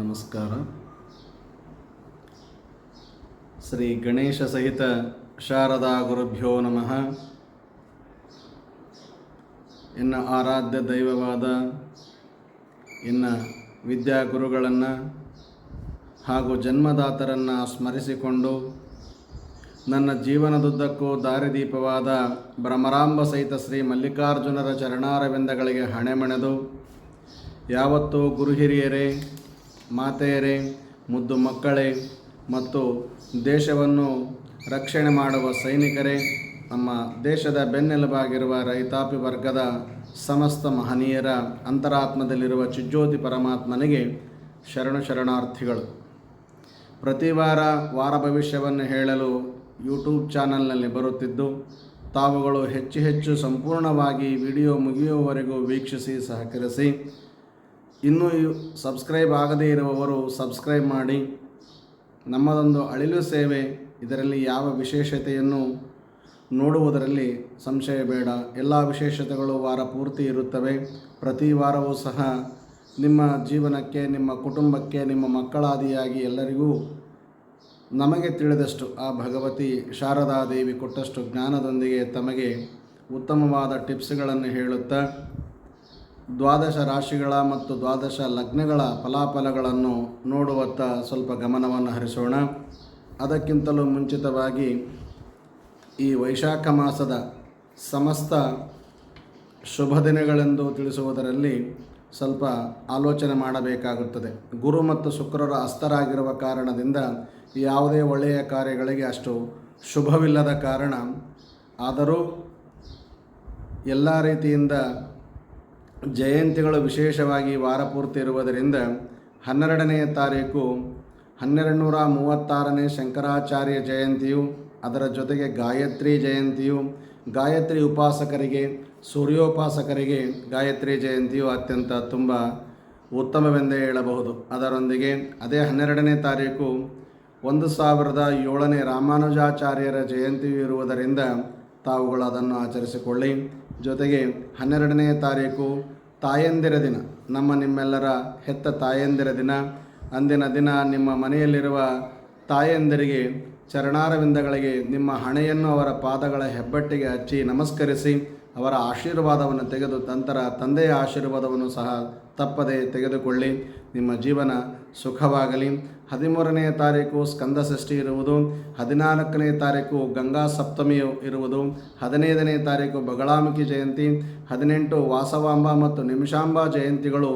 ನಮಸ್ಕಾರ. ಶ್ರೀ ಗಣೇಶ ಸಹಿತ ಶಾರದಾ ಗುರುಭ್ಯೋ ನಮಃ. ಇನ್ನು ಆರಾಧ್ಯ ದೈವವಾದ ಇನ್ನು ವಿದ್ಯಾಗುರುಗಳನ್ನು ಹಾಗೂ ಜನ್ಮದಾತರನ್ನು ಸ್ಮರಿಸಿಕೊಂಡು ನನ್ನ ಜೀವನದುದ್ದಕ್ಕೂ ದಾರಿದೀಪವಾದ ಭ್ರಮರಾಂಬ ಸಹಿತ ಶ್ರೀ ಮಲ್ಲಿಕಾರ್ಜುನರ ಚರಣಾರವಿಂದಗಳಿಗೆ ಹಣೆಮಣೆದು, ಯಾವತ್ತೂ ಗುರು ಹಿರಿಯರೇ ಮಾತೆಯರೇ, ಮುದ್ದು ಮಕ್ಕಳೇ, ಮತ್ತು ದೇಶವನ್ನು ರಕ್ಷಣೆ ಮಾಡುವ ಸೈನಿಕರೇ, ನಮ್ಮ ದೇಶದ ಬೆನ್ನೆಲುಬಾಗಿರುವ ರೈತಾಪಿ ವರ್ಗದ ಸಮಸ್ತ ಮಹನೀಯರ ಅಂತರಾತ್ಮದಲ್ಲಿರುವ ಚಿಜ್ಯೋತಿ ಪರಮಾತ್ಮನಿಗೆ ಶರಣು ಶರಣಾರ್ಥಿಗಳು. ಪ್ರತಿ ವಾರ ವಾರ ಭವಿಷ್ಯವನ್ನು ಹೇಳಲು ಯೂಟ್ಯೂಬ್ ಚಾನಲ್ನಲ್ಲಿ ಬರುತ್ತಿದ್ದು, ತಾವುಗಳು ಹೆಚ್ಚು ಹೆಚ್ಚು ಸಂಪೂರ್ಣವಾಗಿ ವಿಡಿಯೋ ಮುಗಿಯುವವರೆಗೂ ವೀಕ್ಷಿಸಿ ಸಹಕರಿಸಿ ಇನ್ನೂ ಸಬ್ಸ್ಕ್ರೈಬ್ ಆಗದೇ ಇರುವವರು ಸಬ್ಸ್ಕ್ರೈಬ್ ಮಾಡಿ. ನಮ್ಮದೊಂದು ಅಳಿಲು ಸೇವೆ, ಇದರಲ್ಲಿ ಯಾವ ವಿಶೇಷತೆಯನ್ನು ನೋಡುವುದರಲ್ಲಿ ಸಂಶಯ ಬೇಡ. ಎಲ್ಲ ವಿಶೇಷತೆಗಳು ವಾರ ಪೂರ್ತಿ ಇರುತ್ತವೆ. ಪ್ರತಿ ವಾರವೂ ಸಹ ನಿಮ್ಮ ಜೀವನಕ್ಕೆ, ನಿಮ್ಮ ಕುಟುಂಬಕ್ಕೆ, ನಿಮ್ಮ ಮಕ್ಕಳಾದಿಯಾಗಿ ಎಲ್ಲರಿಗೂ ನಮಗೆ ತಿಳಿದಷ್ಟು ಆ ಭಗವತಿ ಶಾರದಾದೇವಿ ಕೊಟ್ಟಷ್ಟು ಜ್ಞಾನದೊಂದಿಗೆ ತಮಗೆ ಉತ್ತಮವಾದ ಟಿಪ್ಸ್ಗಳನ್ನು ಹೇಳುತ್ತಾ ದ್ವಾದಶ ರಾಶಿಗಳ ಮತ್ತು ದ್ವಾದಶ ಲಗ್ನಗಳ ಫಲಾಫಲಗಳನ್ನು ನೋಡುವತ್ತ ಸ್ವಲ್ಪ ಗಮನವನ್ನು ಹರಿಸೋಣ. ಅದಕ್ಕಿಂತಲೂ ಮುಂಚಿತವಾಗಿ ಈ ವೈಶಾಖ ಮಾಸದ ಸಮಸ್ತ ಶುಭ ದಿನಗಳೆಂದು ತಿಳಿಸುವುದರಲ್ಲಿ ಸ್ವಲ್ಪ ಆಲೋಚನೆ ಮಾಡಬೇಕಾಗುತ್ತದೆ. ಗುರು ಮತ್ತು ಶುಕ್ರರ ಅಸ್ತರಾಗಿರುವ ಕಾರಣದಿಂದ ಯಾವುದೇ ಒಳ್ಳೆಯ ಕಾರ್ಯಗಳಿಗೆ ಅಷ್ಟು ಶುಭವಿಲ್ಲದ ಕಾರಣ, ಆದರೂ ಎಲ್ಲ ರೀತಿಯಿಂದ ಜಯಂತಿಗಳು ವಿಶೇಷವಾಗಿ ವಾರಪೂರ್ತಿ ಇರುವುದರಿಂದ ಹನ್ನೆರಡನೆಯ ತಾರೀಕು ಹನ್ನೆರಡು ನೂರ ಮೂವತ್ತಾರನೇ ಶಂಕರಾಚಾರ್ಯ ಜಯಂತಿಯು, ಅದರ ಜೊತೆಗೆ ಗಾಯತ್ರಿ ಜಯಂತಿಯು, ಗಾಯತ್ರಿ ಉಪಾಸಕರಿಗೆ, ಸೂರ್ಯೋಪಾಸಕರಿಗೆ ಗಾಯತ್ರಿ ಜಯಂತಿಯು ಅತ್ಯಂತ ತುಂಬ ಉತ್ತಮವೆಂದೇ ಹೇಳಬಹುದು. ಅದರೊಂದಿಗೆ ಅದೇ ಹನ್ನೆರಡನೇ ತಾರೀಕು ಒಂದು ಸಾವಿರದ ಏಳನೇ ರಾಮಾನುಜಾಚಾರ್ಯರ ಜಯಂತಿಯು ಇರುವುದರಿಂದ ತಾವುಗಳು ಅದನ್ನು ಆಚರಿಸಿಕೊಳ್ಳಿ. ಜೊತೆಗೆ ಹನ್ನೆರಡನೆಯ ತಾರೀಕು ತಾಯಂದಿರ ದಿನ. ನಮ್ಮ ನಿಮ್ಮೆಲ್ಲರ ಹೆತ್ತ ತಾಯಂದಿರ ದಿನ. ಅಂದಿನ ದಿನ ನಿಮ್ಮ ಮನೆಯಲ್ಲಿರುವ ತಾಯಂದಿರಿಗೆ ಚರಣಾರವಿಂದಗಳಿಗೆ ನಿಮ್ಮ ಹಣೆಯನ್ನು ಅವರ ಪಾದಗಳ ಹೆಬ್ಬಟ್ಟಿಗೆ ಹಚ್ಚಿ ನಮಸ್ಕರಿಸಿ ಅವರ ಆಶೀರ್ವಾದವನ್ನು ತೆಗೆದು ನಂತರ ತಂದೆಯ ಆಶೀರ್ವಾದವನ್ನು ಸಹ ತಪ್ಪದೆ ತೆಗೆದುಕೊಳ್ಳಿ. ನಿಮ್ಮ ಜೀವನ ಸುಖವಾಗಲಿ. ಹದಿಮೂರನೆಯ ತಾರೀಕು ಸ್ಕಂದ ಷಷ್ಠಿ ಇರುವುದು, ಹದಿನಾಲ್ಕನೇ ತಾರೀಕು ಗಂಗಾ ಸಪ್ತಮಿಯು ಇರುವುದು, ಹದಿನೈದನೇ ತಾರೀಕು ಬಗಳಾಮುಖಿ ಜಯಂತಿ, ಹದಿನೆಂಟು ವಾಸವಾಂಬ ಮತ್ತು ನಿಮಿಷಾಂಬ ಜಯಂತಿಗಳು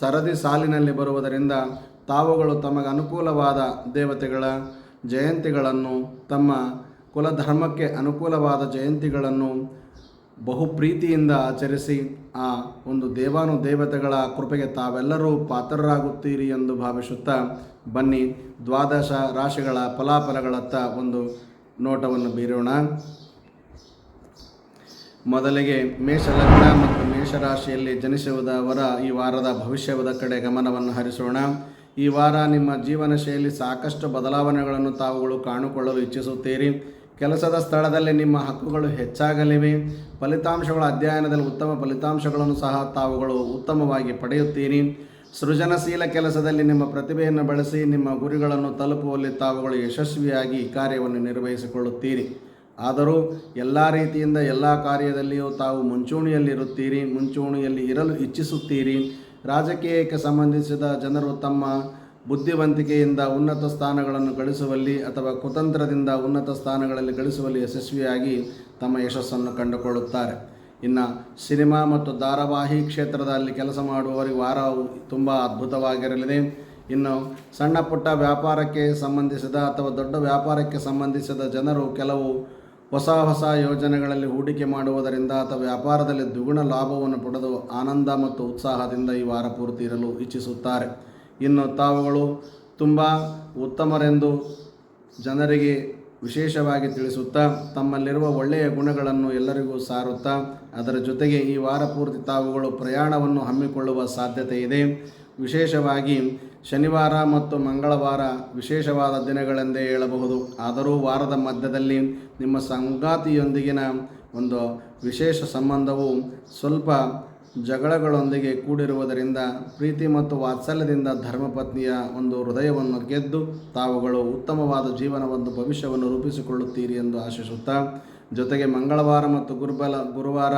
ಸರದಿ ಸಾಲಿನಲ್ಲಿ ಬರುವುದರಿಂದ ತಾವುಗಳು ತಮಗೆ ಅನುಕೂಲವಾದ ದೇವತೆಗಳ ಜಯಂತಿಗಳನ್ನು ತಮ್ಮ ಕುಲಧರ್ಮಕ್ಕೆ ಅನುಕೂಲವಾದ ಜಯಂತಿಗಳನ್ನು ಬಹು ಪ್ರೀತಿಯಿಂದ ಆಚರಿಸಿ ಆ ಒಂದು ದೇವಾನು ದೇವತೆಗಳ ಕೃಪೆಗೆ ತಾವೆಲ್ಲರೂ ಪಾತ್ರರಾಗುತ್ತೀರಿ ಎಂದು ಭಾವಿಸುತ್ತಾ ಬನ್ನಿ ದ್ವಾದಶ ರಾಶಿಗಳ ಫಲಾಫಲಗಳತ್ತ ಒಂದು ನೋಟವನ್ನು ಬೀರೋಣ. ಮೊದಲಿಗೆ ಮೇಷಲಗ್ನ ಮತ್ತು ಮೇಷರಾಶಿಯಲ್ಲಿ ಜನಿಸುವುದವರ ಈ ವಾರದ ಭವಿಷ್ಯದ ಕಡೆ ಗಮನವನ್ನು ಹರಿಸೋಣ. ಈ ವಾರ ನಿಮ್ಮ ಜೀವನ ಶೈಲಿ ಸಾಕಷ್ಟು ಬದಲಾವಣೆಗಳನ್ನು ತಾವುಗಳು ಕಾಣಿಕೊಳ್ಳಲು ಇಚ್ಛಿಸುತ್ತೀರಿ. ಕೆಲಸದ ಸ್ಥಳದಲ್ಲಿ ನಿಮ್ಮ ಹಕ್ಕುಗಳು ಹೆಚ್ಚಾಗಲಿವೆ. ಫಲಿತಾಂಶಗಳ ಅಧ್ಯಯನದಲ್ಲಿ ಉತ್ತಮ ಫಲಿತಾಂಶಗಳನ್ನು ಸಹ ತಾವುಗಳು ಉತ್ತಮವಾಗಿ ಪಡೆಯುತ್ತೀರಿ. ಸೃಜನಶೀಲ ಕೆಲಸದಲ್ಲಿ ನಿಮ್ಮ ಪ್ರತಿಭೆಯನ್ನು ಬಳಸಿ, ನಿಮ್ಮ ಗುರಿಗಳನ್ನು ತಲುಪುವಲ್ಲಿ ತಾವುಗಳು ಯಶಸ್ವಿಯಾಗಿ ಕಾರ್ಯವನ್ನು ನಿರ್ವಹಿಸಿಕೊಳ್ಳುತ್ತೀರಿ. ಆದರೂ ಎಲ್ಲ ರೀತಿಯಿಂದ ಎಲ್ಲ ಕಾರ್ಯದಲ್ಲಿಯೂ ತಾವು ಮುಂಚೂಣಿಯಲ್ಲಿರುತ್ತೀರಿ, ಮುಂಚೂಣಿಯಲ್ಲಿ ಇರಲು ಇಚ್ಛಿಸುತ್ತೀರಿ. ರಾಜಕೀಯಕ್ಕೆ ಸಂಬಂಧಿಸಿದ ಜನರು ತಮ್ಮ ಬುದ್ಧಿವಂತಿಕೆಯಿಂದ ಉನ್ನತ ಸ್ಥಾನಗಳನ್ನು ಗಳಿಸುವಲ್ಲಿ ಅಥವಾ ಕುತಂತ್ರದಿಂದ ಉನ್ನತ ಸ್ಥಾನಗಳಲ್ಲಿ ಗಳಿಸುವಲ್ಲಿ ಯಶಸ್ವಿಯಾಗಿ ತಮ್ಮ ಯಶಸ್ಸನ್ನು ಕಂಡುಕೊಳ್ಳುತ್ತಾರೆ. ಇನ್ನು ಸಿನಿಮಾ ಮತ್ತು ಧಾರಾವಾಹಿ ಕ್ಷೇತ್ರದಲ್ಲಿ ಕೆಲಸ ಮಾಡುವವರಿಗೆ ವಾರ ತುಂಬ ಅದ್ಭುತವಾಗಿರಲಿದೆ. ಇನ್ನು ಸಣ್ಣ ಪುಟ್ಟ ವ್ಯಾಪಾರಕ್ಕೆ ಸಂಬಂಧಿಸಿದ ಅಥವಾ ದೊಡ್ಡ ವ್ಯಾಪಾರಕ್ಕೆ ಸಂಬಂಧಿಸಿದ ಜನರು ಕೆಲವು ಹೊಸ ಹೊಸ ಯೋಜನೆಗಳಲ್ಲಿ ಹೂಡಿಕೆ ಮಾಡುವುದರಿಂದ ಅಥವಾ ವ್ಯಾಪಾರದಲ್ಲಿ ದ್ವಿಗುಣ ಲಾಭವನ್ನು ಪಡೆದು ಆನಂದ ಮತ್ತು ಉತ್ಸಾಹದಿಂದ ಈ ವಾರ ಪೂರ್ತಿ ಇರಲು ಇಚ್ಛಿಸುತ್ತಾರೆ. ಇನ್ನು ತಾವುಗಳು ತುಂಬ ಉತ್ತಮರೆಂದು ಜನರಿಗೆ ವಿಶೇಷವಾಗಿ ತಿಳಿಸುತ್ತಾ, ತಮ್ಮಲ್ಲಿರುವ ಒಳ್ಳೆಯ ಗುಣಗಳನ್ನು ಎಲ್ಲರಿಗೂ ಸಾರುತ್ತಾ, ಅದರ ಜೊತೆಗೆ ಈ ವಾರ ಪೂರ್ತಿ ತಾವುಗಳು ಪ್ರಯಾಣವನ್ನು ಹಮ್ಮಿಕೊಳ್ಳುವ ಸಾಧ್ಯತೆ ಇದೆ ವಿಶೇಷವಾಗಿ ಶನಿವಾರ ಮತ್ತು ಮಂಗಳವಾರ ವಿಶೇಷವಾದ ದಿನಗಳೆಂದೇ ಹೇಳಬಹುದು. ಆದರೂ ವಾರದ ಮಧ್ಯದಲ್ಲಿ ನಿಮ್ಮ ಸಂಗಾತಿಯೊಂದಿಗಿನ ಒಂದು ವಿಶೇಷ ಸಂಬಂಧವು ಸ್ವಲ್ಪ ಜಗಳಗಳೊಂದಿಗೆ ಕೂಡಿರುವುದರಿಂದ ಪ್ರೀತಿ ಮತ್ತು ವಾತ್ಸಲ್ಯದಿಂದ ಧರ್ಮಪತ್ನಿಯ ಒಂದು ಹೃದಯವನ್ನು ಗೆದ್ದು ತಾವುಗಳು ಉತ್ತಮವಾದ ಜೀವನವನ್ನು ಭವಿಷ್ಯವನ್ನು ರೂಪಿಸಿಕೊಳ್ಳುತ್ತೀರಿ ಎಂದು ಆಶಿಸುತ್ತಾ, ಜೊತೆಗೆ ಮಂಗಳವಾರ ಮತ್ತು ಗುರುಬಲ ಗುರುವಾರ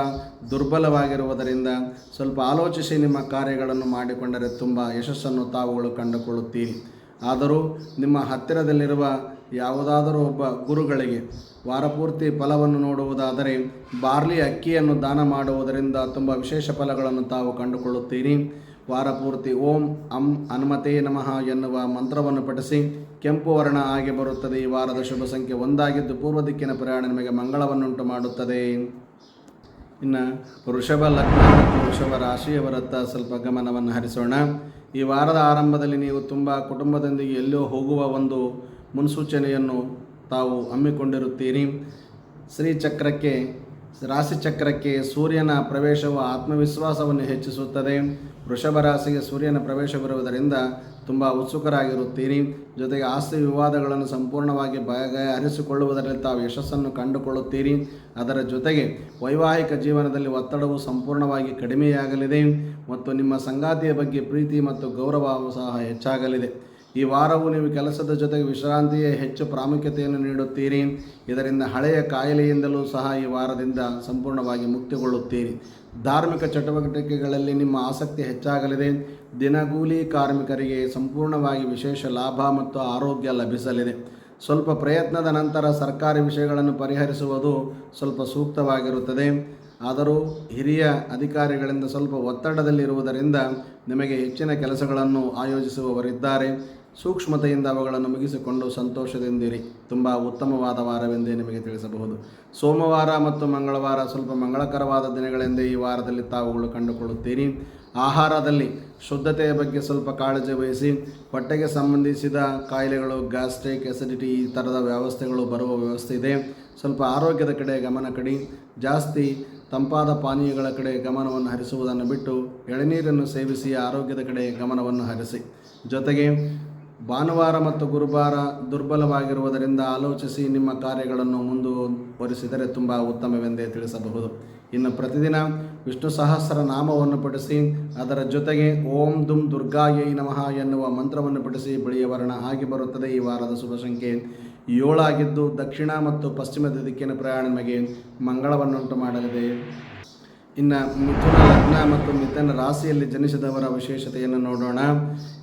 ದುರ್ಬಲವಾಗಿರುವುದರಿಂದ ಸ್ವಲ್ಪ ಆಲೋಚಿಸಿ ನಿಮ್ಮ ಕಾರ್ಯಗಳನ್ನು ಮಾಡಿಕೊಂಡರೆ ತುಂಬ ಯಶಸ್ಸನ್ನು ತಾವುಗಳು ಕಂಡುಕೊಳ್ಳುತ್ತೀರಿ. ಆದರೂ ನಿಮ್ಮ ಹತ್ತಿರದಲ್ಲಿರುವ ಯಾವುದಾದರೂ ಒಬ್ಬ ಗುರುಗಳಿಗೆ ವಾರಪೂರ್ತಿ ಫಲವನ್ನು ನೋಡುವುದಾದರೆ ಬಾರ್ಲಿ ಅಕ್ಕಿಯನ್ನು ದಾನ ಮಾಡುವುದರಿಂದ ತುಂಬ ವಿಶೇಷ ಫಲಗಳನ್ನು ತಾವು ಕಂಡುಕೊಳ್ಳುತ್ತೀರಿ. ವಾರಪೂರ್ತಿ ಓಂ ಅಂ ಹನುಮತೇ ನಮಃ ಎನ್ನುವ ಮಂತ್ರವನ್ನು ಪಠಿಸಿ ಕೆಂಪು ವರ್ಣ ಆಗಿ ಬರುತ್ತದೆ. ಈ ವಾರದ ಶುಭ ಸಂಖ್ಯೆ ಒಂದಾಗಿದ್ದು ಪೂರ್ವ ದಿಕ್ಕಿನ ಪ್ರಯಾಣ ನಿಮಗೆ ಮಂಗಳವನ್ನುಂಟು ಮಾಡುತ್ತದೆ. ಇನ್ನು ವೃಷಭ, ಲಗ್ನ ಮತ್ತು ವೃಷಭ ರಾಶಿಯವರತ್ತ ಸ್ವಲ್ಪ ಗಮನವನ್ನು ಹರಿಸೋಣ. ಈ ವಾರದ ಆರಂಭದಲ್ಲಿ ನೀವು ತುಂಬ ಕುಟುಂಬದೊಂದಿಗೆ ಎಲ್ಲೋ ಹೋಗುವ ಒಂದು ಮುನ್ಸೂಚನೆಯನ್ನು ತಾವು ಹಮ್ಮಿಕೊಂಡಿರುತ್ತೀರಿ. ಶ್ರೀಚಕ್ರಕ್ಕೆ, ರಾಶಿಚಕ್ರಕ್ಕೆ ಸೂರ್ಯನ ಪ್ರವೇಶವು ಆತ್ಮವಿಶ್ವಾಸವನ್ನು ಹೆಚ್ಚಿಸುತ್ತದೆ. ವೃಷಭ ರಾಶಿಗೆ ಸೂರ್ಯನ ಪ್ರವೇಶವಿರುವುದರಿಂದ ತುಂಬ ಉತ್ಸುಕರಾಗಿರುತ್ತೀರಿ. ಜೊತೆಗೆ ಆಸ್ತಿ ವಿವಾದಗಳನ್ನು ಸಂಪೂರ್ಣವಾಗಿ ಬಗೆಹರಿಸಿಕೊಳ್ಳುವುದರಲ್ಲಿ ತಾವು ಯಶಸ್ಸನ್ನು ಕಂಡುಕೊಳ್ಳುತ್ತೀರಿ. ಅದರ ಜೊತೆಗೆ ವೈವಾಹಿಕ ಜೀವನದಲ್ಲಿ ಒತ್ತಡವು ಸಂಪೂರ್ಣವಾಗಿ ಕಡಿಮೆಯಾಗಲಿದೆ ಮತ್ತು ನಿಮ್ಮ ಸಂಗಾತಿಯ ಬಗ್ಗೆ ಪ್ರೀತಿ ಮತ್ತು ಗೌರವ ಸಹ ಹೆಚ್ಚಾಗಲಿದೆ. ಈ ವಾರವು ನೀವು ಕೆಲಸದ ಜೊತೆಗೆ ವಿಶ್ರಾಂತಿಯೇ ಹೆಚ್ಚು ಪ್ರಾಮುಖ್ಯತೆಯನ್ನು ನೀಡುತ್ತೀರಿ. ಇದರಿಂದ ಹಳೆಯ ಕಾಯಿಲೆಯಿಂದಲೂ ಸಹ ಈ ವಾರದಿಂದ ಸಂಪೂರ್ಣವಾಗಿ ಮುಕ್ತಿಗೊಳ್ಳುತ್ತೀರಿ. ಧಾರ್ಮಿಕ ಚಟುವಟಿಕೆಗಳಲ್ಲಿ ನಿಮ್ಮ ಆಸಕ್ತಿ ಹೆಚ್ಚಾಗಲಿದೆ. ದಿನಗೂಲಿ ಕಾರ್ಮಿಕರಿಗೆ ಸಂಪೂರ್ಣವಾಗಿ ವಿಶೇಷ ಲಾಭ ಮತ್ತು ಆರೋಗ್ಯ ಲಭಿಸಲಿದೆ. ಸ್ವಲ್ಪ ಪ್ರಯತ್ನದ ನಂತರ ಸರ್ಕಾರಿ ವಿಷಯಗಳನ್ನು ಪರಿಹರಿಸುವುದು ಸ್ವಲ್ಪ ಸೂಕ್ತವಾಗಿರುತ್ತದೆ. ಆದರೂ ಹಿರಿಯ ಅಧಿಕಾರಿಗಳಿಂದ ಸ್ವಲ್ಪ ಒತ್ತಡದಲ್ಲಿರುವುದರಿಂದ ನಿಮಗೆ ಹೆಚ್ಚಿನ ಕೆಲಸಗಳನ್ನು ಆಯೋಜಿಸುವವರಿದ್ದಾರೆ. ಸೂಕ್ಷ್ಮತೆಯಿಂದ ಅವುಗಳನ್ನು ಮುಗಿಸಿಕೊಂಡು ಸಂತೋಷದಿಂದಿರಿ. ತುಂಬ ಉತ್ತಮವಾದ ವಾರವೆಂದೇ ನಿಮಗೆ ತಿಳಿಸಬಹುದು. ಸೋಮವಾರ ಮತ್ತು ಮಂಗಳವಾರ ಸ್ವಲ್ಪ ಮಂಗಳಕರವಾದ ದಿನಗಳೆಂದೇ ಈ ವಾರದಲ್ಲಿ ತಾವುಗಳು ಕಂಡುಕೊಳ್ಳುತ್ತೀರಿ ಆಹಾರದಲ್ಲಿ ಶುದ್ಧತೆಯ ಬಗ್ಗೆ ಸ್ವಲ್ಪ ಕಾಳಜಿ ವಹಿಸಿ, ಹೊಟ್ಟೆಗೆ ಸಂಬಂಧಿಸಿದ ಕಾಯಿಲೆಗಳು, ಗ್ಯಾಸ್ಟ್ರಿಕ್ ಎಸಿಡಿಟಿ ಈ ಥರದ ವ್ಯವಸ್ಥೆಗಳು ಬರುವ ವ್ಯವಸ್ಥೆ ಇದೆ. ಸ್ವಲ್ಪ ಆರೋಗ್ಯದ ಕಡೆ ಗಮನ ಕಡಿ. ಜಾಸ್ತಿ ತಂಪಾದ ಪಾನೀಯಗಳ ಕಡೆ ಗಮನವನ್ನು ಹರಿಸುವುದನ್ನು ಬಿಟ್ಟು ಎಳನೀರನ್ನು ಸೇವಿಸಿ ಆರೋಗ್ಯದ ಕಡೆ ಗಮನವನ್ನು ಹರಿಸಿ. ಜೊತೆಗೆ ಭಾನುವಾರ ಮತ್ತು ಗುರುವಾರ ದುರ್ಬಲವಾಗಿರುವುದರಿಂದ ಆಲೋಚಿಸಿ ನಿಮ್ಮ ಕಾರ್ಯಗಳನ್ನು ಮುಂದುವರಿಸಿದರೆ ತುಂಬ ಉತ್ತಮವೆಂದೇ ತಿಳಿಸಬಹುದು. ಇನ್ನು ಪ್ರತಿದಿನ ವಿಷ್ಣು ಸಹಸ್ರ ನಾಮವನ್ನು ಪಠಿಸಿ, ಅದರ ಜೊತೆಗೆ ಓಂ ದುಂ ದುರ್ಗಾಯೈ ನಮಃ ಎನ್ನುವ ಮಂತ್ರವನ್ನು ಪಠಿಸಿ ಬಿಳಿಯ ವರ್ಣ ಆಗಿ ಬರುತ್ತದೆ. ಈ ವಾರದ ಶುಭ ಸಂಖ್ಯೆ ಏಳಾಗಿದ್ದು ದಕ್ಷಿಣ ಮತ್ತು ಪಶ್ಚಿಮದ ದಿಕ್ಕಿನ ಪ್ರಯಾಣ ನಿಮಗೆ ಮಂಗಳವನ್ನುಂಟು ಮಾಡಲಿದೆ. ಇನ್ನು ಮಿಥುನ ಲಗ್ನ ಮತ್ತು ಮಿಥುನ ರಾಶಿಯಲ್ಲಿ ಜನಿಸಿದವರ ವಿಶೇಷತೆಯನ್ನು ನೋಡೋಣ.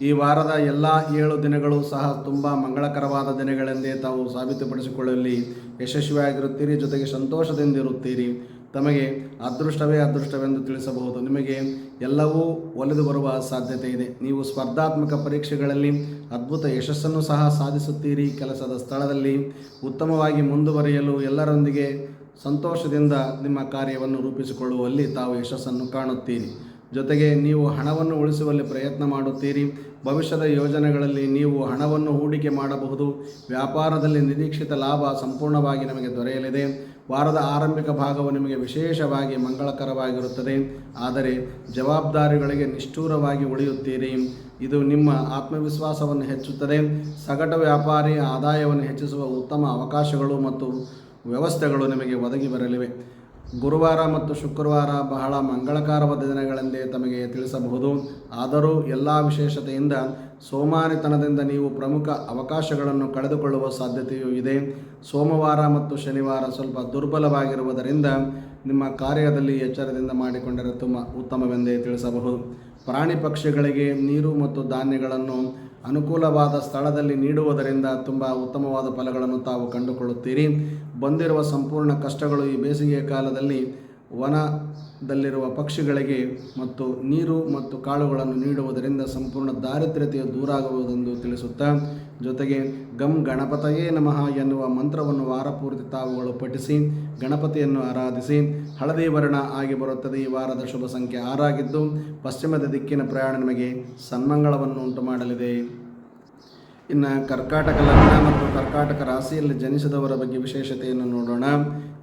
ಈ ವಾರದ ಎಲ್ಲ ಏಳು ದಿನಗಳು ಸಹ ತುಂಬ ಮಂಗಳಕರವಾದ ದಿನಗಳೆಂದೇ ತಾವು ಸಾಬೀತುಪಡಿಸಿಕೊಳ್ಳಲಿ. ಯಶಸ್ವಿಯಾಗಿರುತ್ತೀರಿ, ಜೊತೆಗೆ ಸಂತೋಷದಿಂದಿರುತ್ತೀರಿ. ತಮಗೆ ಅದೃಷ್ಟವೇ ಅದೃಷ್ಟವೆಂದು ತಿಳಿಸಬಹುದು. ನಿಮಗೆ ಎಲ್ಲವೂ ಒಲಿದು ಬರುವ ಸಾಧ್ಯತೆ ಇದೆ. ನೀವು ಸ್ಪರ್ಧಾತ್ಮಕ ಪರೀಕ್ಷೆಗಳಲ್ಲಿ ಅದ್ಭುತ ಯಶಸ್ಸನ್ನು ಸಹ ಸಾಧಿಸುತ್ತೀರಿ. ಕೆಲಸದ ಸ್ಥಳದಲ್ಲಿ ಉತ್ತಮವಾಗಿ ಮುಂದುವರಿಯಲು ಎಲ್ಲರೊಂದಿಗೆ ಸಂತೋಷದಿಂದ ನಿಮ್ಮ ಕಾರ್ಯವನ್ನು ರೂಪಿಸಿಕೊಳ್ಳುವಲ್ಲಿ ತಾವು ಯಶಸ್ಸನ್ನು ಕಾಣುತ್ತೀರಿ. ಜೊತೆಗೆ ನೀವು ಹಣವನ್ನು ಉಳಿಸುವಲ್ಲಿ ಪ್ರಯತ್ನ ಮಾಡುತ್ತೀರಿ. ಭವಿಷ್ಯದ ಯೋಜನೆಗಳಲ್ಲಿ ನೀವು ಹಣವನ್ನು ಹೂಡಿಕೆ ಮಾಡಬಹುದು. ವ್ಯಾಪಾರದಲ್ಲಿ ನಿರೀಕ್ಷಿತ ಲಾಭ ಸಂಪೂರ್ಣವಾಗಿ ನಮಗೆ ದೊರೆಯಲಿದೆ. ವಾರದ ಆರಂಭಿಕ ಭಾಗವು ನಿಮಗೆ ವಿಶೇಷವಾಗಿ ಮಂಗಳಕರವಾಗಿರುತ್ತದೆ. ಆದರೆ ಜವಾಬ್ದಾರಿಗಳಿಗೆ ನಿಷ್ಠೂರವಾಗಿ ಉಳಿಯುತ್ತೀರಿ. ಇದು ನಿಮ್ಮ ಆತ್ಮವಿಶ್ವಾಸವನ್ನು ಹೆಚ್ಚುತ್ತದೆ. ಸಗಟು ವ್ಯಾಪಾರಿ ಆದಾಯವನ್ನು ಹೆಚ್ಚಿಸುವ ಉತ್ತಮ ಅವಕಾಶಗಳು ಮತ್ತು ವ್ಯವಸ್ಥೆಗಳು ನಿಮಗೆ ಒದಗಿ ಬರಲಿವೆ. ಗುರುವಾರ ಮತ್ತು ಶುಕ್ರವಾರ ಬಹಳ ಮಂಗಳಕರವಾದ ದಿನಗಳೆಂದೇ ತಮಗೆ ತಿಳಿಸಬಹುದು. ಆದರೂ ಎಲ್ಲ ವಿಶೇಷತೆಯಿಂದ ಸೋಮಾರಿತನದಿಂದ ನೀವು ಪ್ರಮುಖ ಅವಕಾಶಗಳನ್ನು ಕಳೆದುಕೊಳ್ಳುವ ಸಾಧ್ಯತೆಯೂ ಇದೆ. ಸೋಮವಾರ ಮತ್ತು ಶನಿವಾರ ಸ್ವಲ್ಪ ದುರ್ಬಲವಾಗಿರುವುದರಿಂದ ನಿಮ್ಮ ಕಾರ್ಯದಲ್ಲಿ ಎಚ್ಚರದಿಂದ ಮಾಡಿಕೊಂಡರೆ ತುಂಬ ಉತ್ತಮವೆಂದೇ ತಿಳಿಸಬಹುದು. ಪ್ರಾಣಿ ಪಕ್ಷಿಗಳಿಗೆ ನೀರು ಮತ್ತು ಧಾನ್ಯಗಳನ್ನು ಅನುಕೂಲವಾದ ಸ್ಥಳದಲ್ಲಿ ನೀಡುವುದರಿಂದ ತುಂಬ ಉತ್ತಮವಾದ ಫಲಗಳನ್ನು ತಾವು ಕಂಡುಕೊಳ್ಳುತ್ತೀರಿ. ಬಂದಿರುವ ಸಂಪೂರ್ಣ ಕಷ್ಟಗಳು ಈ ಬೇಸಿಗೆಯ ಕಾಲದಲ್ಲಿ ವನದಲ್ಲಿರುವ ಪಕ್ಷಿಗಳಿಗೆ ಮತ್ತು ನೀರು ಮತ್ತು ಕಾಳುಗಳನ್ನು ನೀಡುವುದರಿಂದ ಸಂಪೂರ್ಣ ದಾರಿದ್ರ್ಯತೆಯು ದೂರ ಆಗುವುದೆಂದು ತಿಳಿಸುತ್ತಾ ಜೊತೆಗೆ ಗಂ ಗಣಪತಯೇ ನಮಃ ಎನ್ನುವ ಮಂತ್ರವನ್ನು ವಾರಪೂರ್ತಿ ತಾವುಗಳು ಪಠಿಸಿ ಗಣಪತಿಯನ್ನು ಆರಾಧಿಸಿ, ಹಳದಿ ವರ್ಣ ಆಗಿ ಬರುತ್ತದೆ. ಈ ವಾರದ ಶುಭ ಸಂಖ್ಯೆ ಆರಾಗಿದ್ದು, ಪಶ್ಚಿಮದ ದಿಕ್ಕಿನ ಪ್ರಯಾಣ ನಿಮಗೆ ಸನ್ಮಂಗಳವನ್ನು ಉಂಟು ಮಾಡಲಿದೆ. ಇನ್ನು ಕರ್ಕಾಟಕ ಲಗ್ನ ಮತ್ತು ಕರ್ಕಾಟಕ ರಾಶಿಯಲ್ಲಿ ಜನಿಸಿದವರ ಬಗ್ಗೆ ವಿಶೇಷತೆಯನ್ನು ನೋಡೋಣ.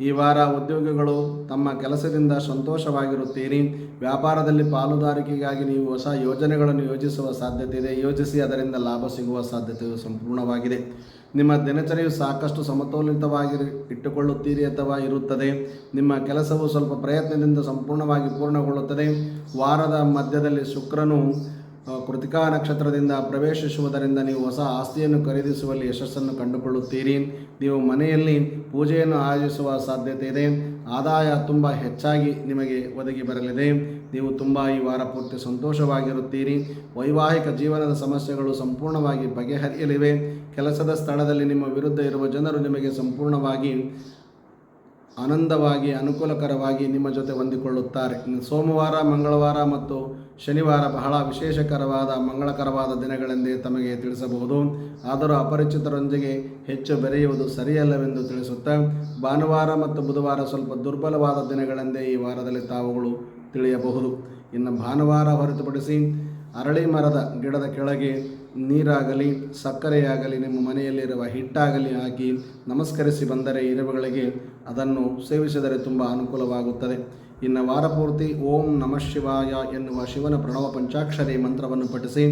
ಈ ವಾರ ಉದ್ಯೋಗಿಗಳು ತಮ್ಮ ಕೆಲಸದಿಂದ ಸಂತೋಷವಾಗಿರುತ್ತೀರಿ. ವ್ಯಾಪಾರದಲ್ಲಿ ಪಾಲುದಾರಿಕೆಗಾಗಿ ನೀವು ಹೊಸ ಯೋಜನೆಗಳನ್ನು ಯೋಜಿಸುವ ಸಾಧ್ಯತೆ ಇದೆ. ಯೋಜಿಸಿ ಅದರಿಂದ ಲಾಭ ಸಿಗುವ ಸಾಧ್ಯತೆಯು ಸಂಪೂರ್ಣವಾಗಿದೆ. ನಿಮ್ಮ ದಿನಚರಿಯು ಸಾಕಷ್ಟು ಸಮತೋಲಿತವಾಗಿ ಇಟ್ಟುಕೊಳ್ಳುತ್ತೀರಿ ಅಥವಾ ಇರುತ್ತದೆ. ನಿಮ್ಮ ಕೆಲಸವು ಸ್ವಲ್ಪ ಪ್ರಯತ್ನದಿಂದ ಸಂಪೂರ್ಣವಾಗಿ ಪೂರ್ಣಗೊಳ್ಳುತ್ತದೆ. ವಾರದ ಮಧ್ಯದಲ್ಲಿ ಶುಕ್ರನು ಕೃತಿಕಾ ನಕ್ಷತ್ರದಿಂದ ಪ್ರವೇಶಿಸುವುದರಿಂದ ನೀವು ಹೊಸ ಆಸ್ತಿಯನ್ನು ಖರೀದಿಸುವಲ್ಲಿ ಯಶಸ್ಸನ್ನು ಕಂಡುಕೊಳ್ಳುತ್ತೀರಿ. ನೀವು ಮನೆಯಲ್ಲಿ ಪೂಜೆಯನ್ನು ಆಯೋಜಿಸುವ ಸಾಧ್ಯತೆ ಇದೆ. ಆದಾಯ ತುಂಬ ಹೆಚ್ಚಾಗಿ ನಿಮಗೆ ಒದಗಿ ಬರಲಿದೆ. ನೀವು ತುಂಬ ಈ ವಾರ ಪೂರ್ತಿ ಸಂತೋಷವಾಗಿರುತ್ತೀರಿ. ವೈವಾಹಿಕ ಜೀವನದ ಸಮಸ್ಯೆಗಳು ಸಂಪೂರ್ಣವಾಗಿ ಬಗೆಹರಿಯಲಿವೆ. ಕೆಲಸದ ಸ್ಥಳದಲ್ಲಿ ನಿಮ್ಮ ವಿರುದ್ಧ ಇರುವ ಜನರು ನಿಮಗೆ ಸಂಪೂರ್ಣವಾಗಿ ಆನಂದವಾಗಿ, ಅನುಕೂಲಕರವಾಗಿ ನಿಮ್ಮ ಜೊತೆ ಹೊಂದಿಕೊಳ್ಳುತ್ತಾರೆ. ಸೋಮವಾರ, ಮಂಗಳವಾರ ಮತ್ತು ಶನಿವಾರ ಬಹಳ ವಿಶೇಷಕರವಾದ, ಮಂಗಳಕರವಾದ ದಿನಗಳೆಂದೇ ತಮಗೆ ತಿಳಿಸಬಹುದು. ಆದರೂ ಅಪರಿಚಿತರೊಂದಿಗೆ ಹೆಚ್ಚು ಬೆರೆಯುವುದು ಸರಿಯಲ್ಲವೆಂದು ತಿಳಿಸುತ್ತಾ, ಭಾನುವಾರ ಮತ್ತು ಬುಧವಾರ ಸ್ವಲ್ಪ ದುರ್ಬಲವಾದ ದಿನಗಳೆಂದೇ ಈ ವಾರದಲ್ಲಿ ತಾವುಗಳು ತಿಳಿಯಬಹುದು. ಇನ್ನು ಭಾನುವಾರ ಹೊರತುಪಡಿಸಿ ಅರಳಿ ಮರದ ಗಿಡದ ಕೆಳಗೆ ನೀರಾಗಲಿ, ಸಕ್ಕರೆಯಾಗಲಿ, ನಿಮ್ಮ ಮನೆಯಲ್ಲಿರುವ ಹಿಟ್ಟಾಗಲಿ ಹಾಕಿ ನಮಸ್ಕರಿಸಿ ಬಂದರೆ ಇರುವೆಗಳಿಗೆ ಅದನ್ನು ಸೇವಿಸಿದರೆ ತುಂಬ ಅನುಕೂಲವಾಗುತ್ತದೆ. ಇನ್ನು ವಾರಪೂರ್ತಿ ಓಂ ನಮಃ ಶಿವಾಯ ಎನ್ನುವ ಶಿವನ ಪ್ರಣವ ಪಂಚಾಕ್ಷರಿ ಮಂತ್ರವನ್ನು ಪಠಿಸಿ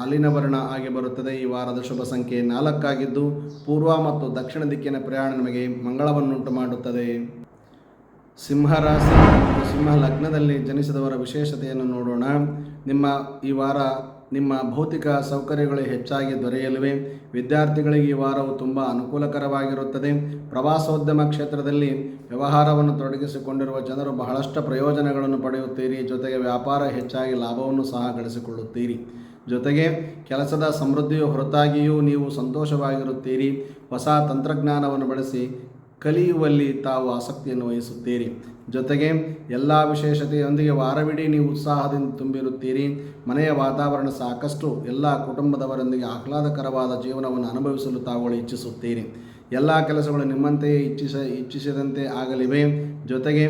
ಅಲ್ಲಿನ ವರ್ಣ ಆಗಿ ಬರುತ್ತದೆ. ಈ ವಾರದ ಶುಭ ಸಂಖ್ಯೆ ನಾಲ್ಕಾಗಿದ್ದು ಪೂರ್ವ ಮತ್ತು ದಕ್ಷಿಣ ದಿಕ್ಕಿನ ಪ್ರಯಾಣ ನಿಮಗೆ ಮಂಗಳವನ್ನುಂಟು ಮಾಡುತ್ತದೆ. ಸಿಂಹರಾಶಿ ಸಿಂಹ ಲಗ್ನದಲ್ಲಿ ಜನಿಸಿದವರ ವಿಶೇಷತೆಯನ್ನು ನೋಡೋಣ. ನಿಮ್ಮ ಈ ವಾರ ನಿಮ್ಮ ಭೌತಿಕ ಸೌಕರ್ಯಗಳು ಹೆಚ್ಚಾಗಿ ದೊರೆಯಲಿವೆ. ವಿದ್ಯಾರ್ಥಿಗಳಿಗೆ ಈ ವಾರವು ತುಂಬ ಅನುಕೂಲಕರವಾಗಿರುತ್ತದೆ. ಪ್ರವಾಸೋದ್ಯಮ ಕ್ಷೇತ್ರದಲ್ಲಿ ವ್ಯವಹಾರವನ್ನು ತೊಡಗಿಸಿಕೊಂಡಿರುವ ಜನರು ಬಹಳಷ್ಟು ಪ್ರಯೋಜನಗಳನ್ನು ಪಡೆಯುತ್ತೀರಿ. ಜೊತೆಗೆ ವ್ಯಾಪಾರ ಹೆಚ್ಚಾಗಿ ಲಾಭವನ್ನು ಸಹ ಗಳಿಸಿಕೊಳ್ಳುತ್ತೀರಿ. ಜೊತೆಗೆ ಕೆಲಸದ ಸಮೃದ್ಧಿಯ ಹೊರತಾಗಿಯೂ ನೀವು ಸಂತೋಷವಾಗಿರುತ್ತೀರಿ. ಹೊಸ ತಂತ್ರಜ್ಞಾನವನ್ನು ಬಳಸಿ ಕಲಿಯುವಲ್ಲಿ ತಾವು ಆಸಕ್ತಿಯನ್ನು ವಹಿಸುತ್ತೀರಿ. ಜೊತೆಗೆ ಎಲ್ಲ ವಿಶೇಷತೆಯೊಂದಿಗೆ ವಾರವಿಡೀ ನೀವು ಉತ್ಸಾಹದಿಂದ ತುಂಬಿರುತ್ತೀರಿ. ಮನೆಯ ವಾತಾವರಣ ಸಾಕಷ್ಟು ಎಲ್ಲ ಕುಟುಂಬದವರೊಂದಿಗೆ ಆಹ್ಲಾದಕರವಾದ ಜೀವನವನ್ನು ಅನುಭವಿಸಲು ತಾವುಗಳು ಇಚ್ಛಿಸುತ್ತೀರಿ. ಎಲ್ಲ ಕೆಲಸಗಳು ನಿಮ್ಮಂತೆಯೇ ಇಚ್ಛಿಸ, ಇಚ್ಛಿಸಿದಂತೆ ಆಗಲಿವೆ. ಜೊತೆಗೆ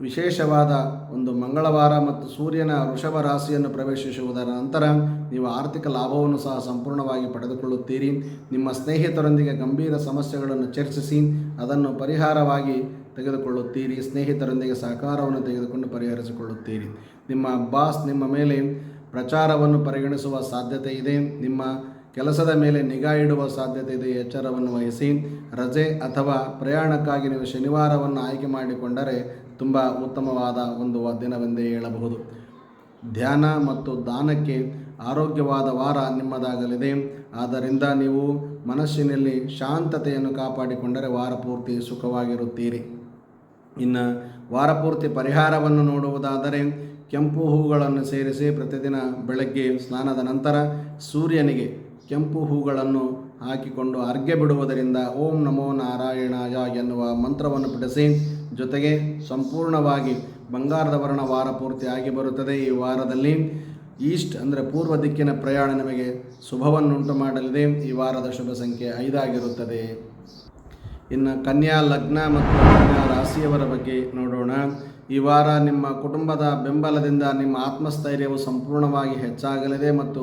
ವಿಶೇಷವಾದ ಒಂದು ಮಂಗಳವಾರ ಮತ್ತು ಸೂರ್ಯನ ವೃಷಭ ರಾಶಿಯನ್ನು ಪ್ರವೇಶಿಸುವುದರ ನಂತರ ನೀವು ಆರ್ಥಿಕ ಲಾಭವನ್ನು ಸಹ ಸಂಪೂರ್ಣವಾಗಿ ಪಡೆದುಕೊಳ್ಳುತ್ತೀರಿ. ನಿಮ್ಮ ಸ್ನೇಹಿತರೊಂದಿಗೆ ಗಂಭೀರ ಸಮಸ್ಯೆಗಳನ್ನು ಚರ್ಚಿಸಿ, ಅದನ್ನು ಪರಿಹಾರವಾಗಿ ತೆಗೆದುಕೊಳ್ಳುತ್ತೀರಿ, ಸ್ನೇಹಿತರೊಂದಿಗೆ ಸಹಕಾರವನ್ನು ತೆಗೆದುಕೊಂಡು ಪರಿಹರಿಸಿಕೊಳ್ಳುತ್ತೀರಿ. ನಿಮ್ಮ ಬಾಸ್ ನಿಮ್ಮ ಮೇಲೆ ಪ್ರಚಾರವನ್ನು ಪರಿಗಣಿಸುವ ಸಾಧ್ಯತೆ ಇದೆ. ನಿಮ್ಮ ಕೆಲಸದ ಮೇಲೆ ನಿಗಾ ಇಡುವ ಸಾಧ್ಯತೆ ಇದೆ. ಎಚ್ಚರವನ್ನು ವಹಿಸಿ. ರಜೆ ಅಥವಾ ಪ್ರಯಾಣಕ್ಕಾಗಿ ನೀವು ಶನಿವಾರವನ್ನು ಆಯ್ಕೆ ಮಾಡಿಕೊಂಡರೆ ತುಂಬ ಉತ್ತಮವಾದ ಒಂದು ದಿನವೆಂದೇ ಹೇಳಬಹುದು. ಧ್ಯಾನ ಮತ್ತು ದಾನಕ್ಕೆ ಆರೋಗ್ಯವಾದ ವಾರ ನಿಮ್ಮದಾಗಲಿದೆ. ಆದ್ದರಿಂದ ನೀವು ಮನಸ್ಸಿನಲ್ಲಿ ಶಾಂತತೆಯನ್ನು ಕಾಪಾಡಿಕೊಂಡರೆ ವಾರ ಪೂರ್ತಿ ಸುಖವಾಗಿರುತ್ತೀರಿ. ಇನ್ನು ವಾರಪೂರ್ತಿ ಪರಿಹಾರವನ್ನು ನೋಡುವುದಾದರೆ ಕೆಂಪು ಹೂಗಳನ್ನು ಸೇರಿಸಿ ಪ್ರತಿದಿನ ಬೆಳಗ್ಗೆ ಸ್ನಾನದ ನಂತರ ಸೂರ್ಯನಿಗೆ ಕೆಂಪು ಹೂಗಳನ್ನು ಹಾಕಿಕೊಂಡು ಅರ್ಘ್ಯ ಬಿಡುವುದರಿಂದ ಓಂ ನಮೋ ನಾರಾಯಣಾಯ ಎನ್ನುವ ಮಂತ್ರವನ್ನು ಬಿಡಿಸಿ ಜೊತೆಗೆ ಸಂಪೂರ್ಣವಾಗಿ ಬಂಗಾರದ ವರ್ಣ ವಾರ ಆಗಿ ಬರುತ್ತದೆ. ಈ ವಾರದಲ್ಲಿ ಈಸ್ಟ್ ಅಂದರೆ ಪೂರ್ವ ದಿಕ್ಕಿನ ಪ್ರಯಾಣ ನಿಮಗೆ ಶುಭವನ್ನುಂಟು ಮಾಡಲಿದೆ. ಈ ವಾರದ ಶುಭ ಸಂಖ್ಯೆ ಐದಾಗಿರುತ್ತದೆ. ಇನ್ನು ಕನ್ಯಾ ಲಗ್ನ ಮತ್ತು ಕನ್ಯಾ ರಾಶಿಯವರ ಬಗ್ಗೆ ನೋಡೋಣ. ಈ ವಾರ ನಿಮ್ಮ ಕುಟುಂಬದ ಬೆಂಬಲದಿಂದ ನಿಮ್ಮ ಆತ್ಮಸ್ಥೈರ್ಯವು ಸಂಪೂರ್ಣವಾಗಿ ಹೆಚ್ಚಾಗಲಿದೆ ಮತ್ತು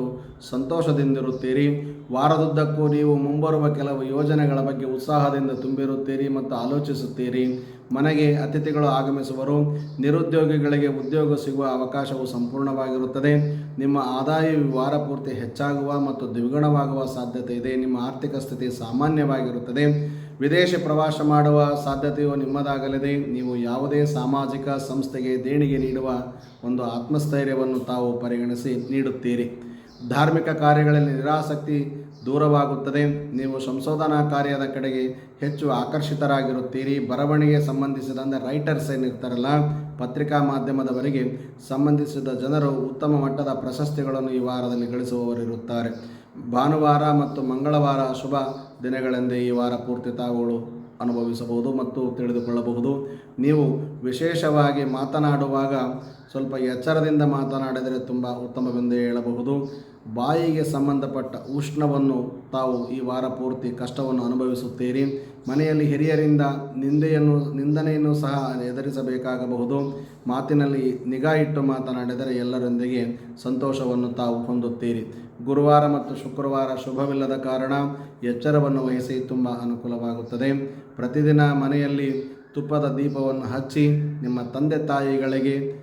ಸಂತೋಷದಿಂದಿರುತ್ತೀರಿ. ವಾರದುದ್ದಕ್ಕೂ ನೀವು ಮುಂಬರುವ ಕೆಲವು ಯೋಜನೆಗಳ ಬಗ್ಗೆ ಉತ್ಸಾಹದಿಂದ ತುಂಬಿರುತ್ತೀರಿ ಮತ್ತು ಆಲೋಚಿಸುತ್ತೀರಿ. ಮನೆಗೆ ಅತಿಥಿಗಳು ಆಗಮಿಸುವರು. ನಿರುದ್ಯೋಗಿಗಳಿಗೆ ಉದ್ಯೋಗ ಸಿಗುವ ಅವಕಾಶವು ಸಂಪೂರ್ಣವಾಗಿರುತ್ತದೆ. ನಿಮ್ಮ ಆದಾಯ ವಾರ ಪೂರ್ತಿ ಹೆಚ್ಚಾಗುವ ಮತ್ತು ದ್ವಿಗುಣವಾಗುವ ಸಾಧ್ಯತೆ ಇದೆ. ನಿಮ್ಮ ಆರ್ಥಿಕ ಸ್ಥಿತಿ ಸಾಮಾನ್ಯವಾಗಿರುತ್ತದೆ. ವಿದೇಶ ಪ್ರವಾಸ ಮಾಡುವ ಸಾಧ್ಯತೆಯು ನಿಮ್ಮದಾಗಲಿದೆ. ನೀವು ಯಾವುದೇ ಸಾಮಾಜಿಕ ಸಂಸ್ಥೆಗೆ ದೇಣಿಗೆ ನೀಡುವ ಒಂದು ಆತ್ಮಸ್ಥೈರ್ಯವನ್ನು ತಾವು ಪರಿಗಣಿಸಿ ನೀಡುತ್ತೀರಿ. ಧಾರ್ಮಿಕ ಕಾರ್ಯಗಳಲ್ಲಿ ನಿರಾಸಕ್ತಿ ದೂರವಾಗುತ್ತದೆ. ನೀವು ಸಂಶೋಧನಾ ಕಾರ್ಯದ ಕಡೆಗೆ ಹೆಚ್ಚು ಆಕರ್ಷಿತರಾಗಿರುತ್ತೀರಿ. ಬರವಣಿಗೆ ಸಂಬಂಧಿಸಿದಂತೆ ರೈಟರ್ಸ್ ಏನಿರ್ತಾರಲ್ಲ, ಪತ್ರಿಕಾ ಮಾಧ್ಯಮದವರಿಗೆ ಸಂಬಂಧಿಸಿದ ಜನರು ಉತ್ತಮ ಮಟ್ಟದ ಪ್ರಶಸ್ತಿಗಳನ್ನು ಈ ವಾರದಲ್ಲಿ ಗಳಿಸುವವರಿರುತ್ತಾರೆ. ಭಾನುವಾರ ಮತ್ತು ಮಂಗಳವಾರ ಶುಭ ದಿನಗಳೆಂದೇ ಈ ವಾರ ಪೂರ್ತಿ ತಾವುಗಳು ಅನುಭವಿಸಬಹುದು ಮತ್ತು ತಿಳಿದುಕೊಳ್ಳಬಹುದು. ನೀವು ವಿಶೇಷವಾಗಿ ಮಾತನಾಡುವಾಗ ಸ್ವಲ್ಪ ಎಚ್ಚರದಿಂದ ಮಾತನಾಡಿದರೆ ತುಂಬ ಉತ್ತಮವೆಂದು ಹೇಳಬಹುದು. ಬಾಯಿಗೆ ಸಂಬಂಧಪಟ್ಟ ಉಷ್ಣವನ್ನು ತಾವು ಈ ವಾರ ಪೂರ್ತಿ ಕಷ್ಟವನ್ನು ಅನುಭವಿಸುತ್ತೀರಿ. ಮನೆಯಲ್ಲಿ ಹಿರಿಯರಿಂದ ನಿಂದೆಯನ್ನು, ನಿಂದನೆಯನ್ನು ಸಹ ಎದುರಿಸಬೇಕಾಗಬಹುದು. ಮಾತಿನಲ್ಲಿ ನಿಗಾ ಇಟ್ಟು ಮಾತನಾಡಿದರೆ ಎಲ್ಲರೊಂದಿಗೆ ಸಂತೋಷವನ್ನು ತಾವು ಹೊಂದುತ್ತೀರಿ. ಗುರುವಾರ ಮತ್ತು ಶುಕ್ರವಾರ ಶುಭವಿಲ್ಲದ ಕಾರಣ ಎಚ್ಚರವನ್ನು ವಹಿಸಿ ತುಂಬ ಅನುಕೂಲವಾಗುತ್ತದೆ. ಪ್ರತಿದಿನ ಮನೆಯಲ್ಲಿ ತುಪ್ಪದ ದೀಪವನ್ನು ಹಚ್ಚಿ ನಿಮ್ಮ ತಂದೆ ತಾಯಿಗಳಿಗೆ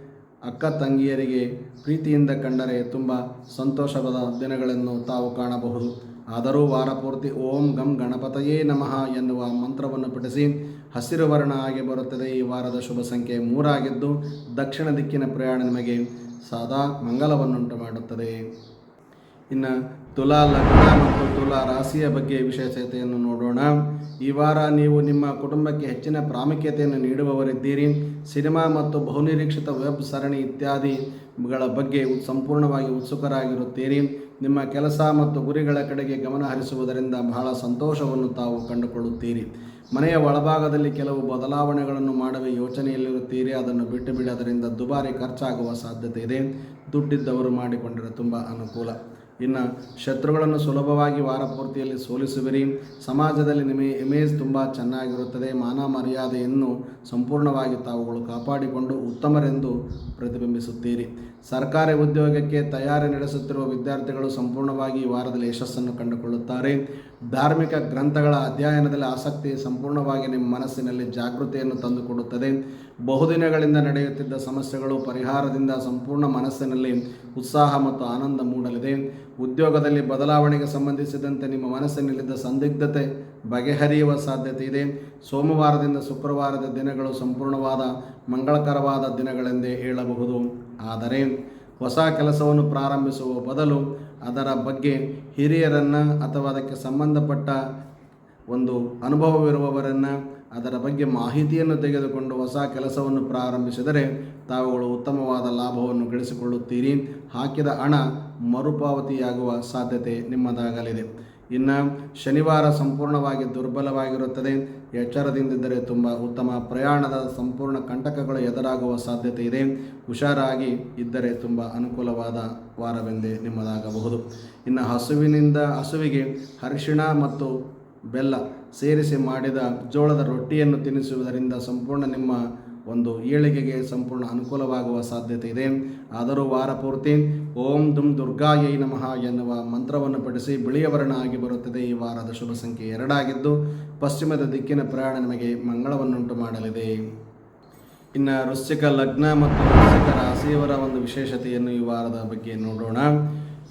ಅಕ್ಕ ತಂಗಿಯರಿಗೆ ಪ್ರೀತಿಯಿಂದ ಕಂಡರೆ ತುಂಬ ಸಂತೋಷವಾದ ದಿನಗಳನ್ನು ತಾವು ಕಾಣಬಹುದು. ಆದರೂ ವಾರಪೂರ್ತಿ ಓಂ ಗಂ ಗಣಪತಯೇ ನಮಃ ಎನ್ನುವ ಮಂತ್ರವನ್ನು ಪಠಿಸಿ ಹಸಿರು ವರ್ಣ ಆಗಿ ಬರುತ್ತದೆ ಈ ವಾರದ ಶುಭ ಸಂಖ್ಯೆ ಮೂರಾಗಿದ್ದು ದಕ್ಷಿಣ ದಿಕ್ಕಿನ ಪ್ರಯಾಣ ನಿಮಗೆ ಸದಾ ಮಂಗಲವನ್ನುಂಟು ಮಾಡುತ್ತದೆ. ಇನ್ನು ತುಲಾ ಲಗ್ನ ಮತ್ತು ತುಲಾ ರಾಶಿಯ ಬಗ್ಗೆ ವಿಶೇಷತೆಯನ್ನು ನೋಡೋಣ. ಈ ವಾರ ನೀವು ನಿಮ್ಮ ಕುಟುಂಬಕ್ಕೆ ಹೆಚ್ಚಿನ ಪ್ರಾಮುಖ್ಯತೆಯನ್ನು ನೀಡುವವರಿದ್ದೀರಿ. ಸಿನಿಮಾ ಮತ್ತು ಬಹುನಿರೀಕ್ಷಿತ ವೆಬ್ ಸರಣಿ ಇತ್ಯಾದಿಗಳ ಬಗ್ಗೆ ಸಂಪೂರ್ಣವಾಗಿ ಉತ್ಸುಕರಾಗಿರುತ್ತೀರಿ. ನಿಮ್ಮ ಕೆಲಸ ಮತ್ತು ಗುರಿಗಳ ಕಡೆಗೆ ಗಮನ ಹರಿಸುವುದರಿಂದ ಬಹಳ ಸಂತೋಷವನ್ನು ತಾವು ಕಂಡುಕೊಳ್ಳುತ್ತೀರಿ. ಮನೆಯ ಒಳಭಾಗದಲ್ಲಿ ಕೆಲವು ಬದಲಾವಣೆಗಳನ್ನು ಮಾಡುವ ಯೋಚನೆಯಲ್ಲಿರುತ್ತೀರಿ. ಅದನ್ನು ಬಿಟ್ಟು ಬಿಡೋದರಿಂದ ದುಬಾರಿ ಖರ್ಚಾಗುವ ಸಾಧ್ಯತೆ ಇದೆ. ದುಡ್ಡಿದ್ದವರು ಮಾಡಿಕೊಂಡರೆ ತುಂಬ ಅನುಕೂಲ. ಇನ್ನು ಶತ್ರುಗಳನ್ನು ಸುಲಭವಾಗಿ ವಾರಪೂರ್ತಿಯಲ್ಲಿ ಸೋಲಿಸುವಿರಿ. ಸಮಾಜದಲ್ಲಿ ನಿಮ್ಮ ಇಮೇಜ್ ತುಂಬ ಚೆನ್ನಾಗಿರುತ್ತದೆ. ಮಾನ ಮರ್ಯಾದೆಯನ್ನು ಸಂಪೂರ್ಣವಾಗಿ ತಾವುಗಳು ಕಾಪಾಡಿಕೊಂಡು ಉತ್ತಮರೆಂದು ಪ್ರತಿಬಿಂಬಿಸುತ್ತೀರಿ. ಸರ್ಕಾರಿ ಉದ್ಯೋಗಕ್ಕೆ ತಯಾರಿ ನಡೆಸುತ್ತಿರುವ ವಿದ್ಯಾರ್ಥಿಗಳು ಸಂಪೂರ್ಣವಾಗಿ ವಾರದಲ್ಲಿ ಯಶಸ್ಸನ್ನು ಕಂಡುಕೊಳ್ಳುತ್ತಾರೆ. ಧಾರ್ಮಿಕ ಗ್ರಂಥಗಳ ಅಧ್ಯಯನದಲ್ಲಿ ಆಸಕ್ತಿ ಸಂಪೂರ್ಣವಾಗಿ ನಿಮ್ಮ ಮನಸ್ಸಿನಲ್ಲಿ ಜಾಗೃತಿಯನ್ನು ತಂದುಕೊಡುತ್ತದೆ. ಬಹುದಿನಗಳಿಂದ ನಡೆಯುತ್ತಿದ್ದ ಸಮಸ್ಯೆಗಳು ಪರಿಹಾರದಿಂದ ಸಂಪೂರ್ಣ ಮನಸ್ಸಿನಲ್ಲಿ ಉತ್ಸಾಹ ಮತ್ತು ಆನಂದ ಮೂಡಲಿದೆ. ಉದ್ಯೋಗದಲ್ಲಿ ಬದಲಾವಣೆಗೆ ಸಂಬಂಧಿಸಿದಂತೆ ನಿಮ್ಮ ಮನಸ್ಸಿನಲ್ಲಿದ್ದ ಸಂದಿಗ್ಧತೆ ಬಗೆಹರಿಯುವ ಸಾಧ್ಯತೆ ಇದೆ. ಸೋಮವಾರದಿಂದ ಶುಕ್ರವಾರದ ದಿನಗಳು ಸಂಪೂರ್ಣವಾದ ಮಂಗಳಕರವಾದ ದಿನಗಳೆಂದೇ ಹೇಳಬಹುದು. ಆದರೆ ಹೊಸ ಕೆಲಸವನ್ನು ಪ್ರಾರಂಭಿಸುವ ಬದಲು ಅದರ ಬಗ್ಗೆ ಹಿರಿಯರನ್ನು ಅಥವಾ ಅದಕ್ಕೆ ಸಂಬಂಧಪಟ್ಟ ಒಂದು ಅನುಭವವಿರುವವರನ್ನು ಅದರ ಬಗ್ಗೆ ಮಾಹಿತಿಯನ್ನು ತೆಗೆದುಕೊಂಡು ಹೊಸ ಕೆಲಸವನ್ನು ಪ್ರಾರಂಭಿಸಿದರೆ ತಾವುಗಳು ಉತ್ತಮವಾದ ಲಾಭವನ್ನು ಗಳಿಸಿಕೊಳ್ಳುತ್ತೀರಿ. ಹಾಕಿದ ಹಣ ಮರುಪಾವತಿಯಾಗುವ ಸಾಧ್ಯತೆ ನಿಮ್ಮದಾಗಲಿದೆ. ಇನ್ನು ಶನಿವಾರ ಸಂಪೂರ್ಣವಾಗಿ ದುರ್ಬಲವಾಗಿರುತ್ತದೆ. ಎಚ್ಚರದಿಂದಿದ್ದರೆ ತುಂಬ ಉತ್ತಮ ಪ್ರಯಾಣದ ಸಂಪೂರ್ಣ ಕಂಟಕಗಳು ಎದುರಾಗುವ ಸಾಧ್ಯತೆ ಇದೆ. ಹುಷಾರಾಗಿ ಇದ್ದರೆ ತುಂಬ ಅನುಕೂಲವಾದ ವಾರವೆಂದೇ ನಿಮ್ಮದಾಗಬಹುದು. ಇನ್ನು ಹಸುವಿನಿಂದ ಹಸುವಿಗೆ ಅರಿಶಿಣ ಮತ್ತು ಬೆಲ್ಲ ಸೇರಿಸಿ ಮಾಡಿದ ಜೋಳದ ರೊಟ್ಟಿಯನ್ನು ತಿನ್ನಿಸುವುದರಿಂದ ಸಂಪೂರ್ಣ ನಿಮ್ಮ ಒಂದು ಏಳಿಗೆಗೆ ಸಂಪೂರ್ಣ ಅನುಕೂಲವಾಗುವ ಸಾಧ್ಯತೆ ಇದೆ. ಆದರೂ ವಾರ ಪೂರ್ತಿ ಓಂ ದುಂ ದುರ್ಗಾಯೈ ನಮಃ ಎನ್ನುವ ಮಂತ್ರವನ್ನು ಪಠಿಸಿ ಬಿಳಿಯ ವರ್ಣ ಆಗಿ ಬರುತ್ತದೆ ಈ ವಾರದ ಶುಭ ಸಂಖ್ಯೆ ಎರಡಾಗಿದ್ದು, ಪಶ್ಚಿಮದ ದಿಕ್ಕಿನ ಪ್ರಯಾಣ ನಿಮಗೆ ಮಂಗಳವನ್ನುಂಟು ಮಾಡಲಿದೆ. ಇನ್ನು ವೃಶ್ಚಿಕ ಲಗ್ನ ಮತ್ತು ವೃಶ್ಚಿಕ ರಾಶಿಯವರ ಒಂದು ವಿಶೇಷತೆಯನ್ನು ಈ ವಾರದ ಬಗ್ಗೆ ನೋಡೋಣ.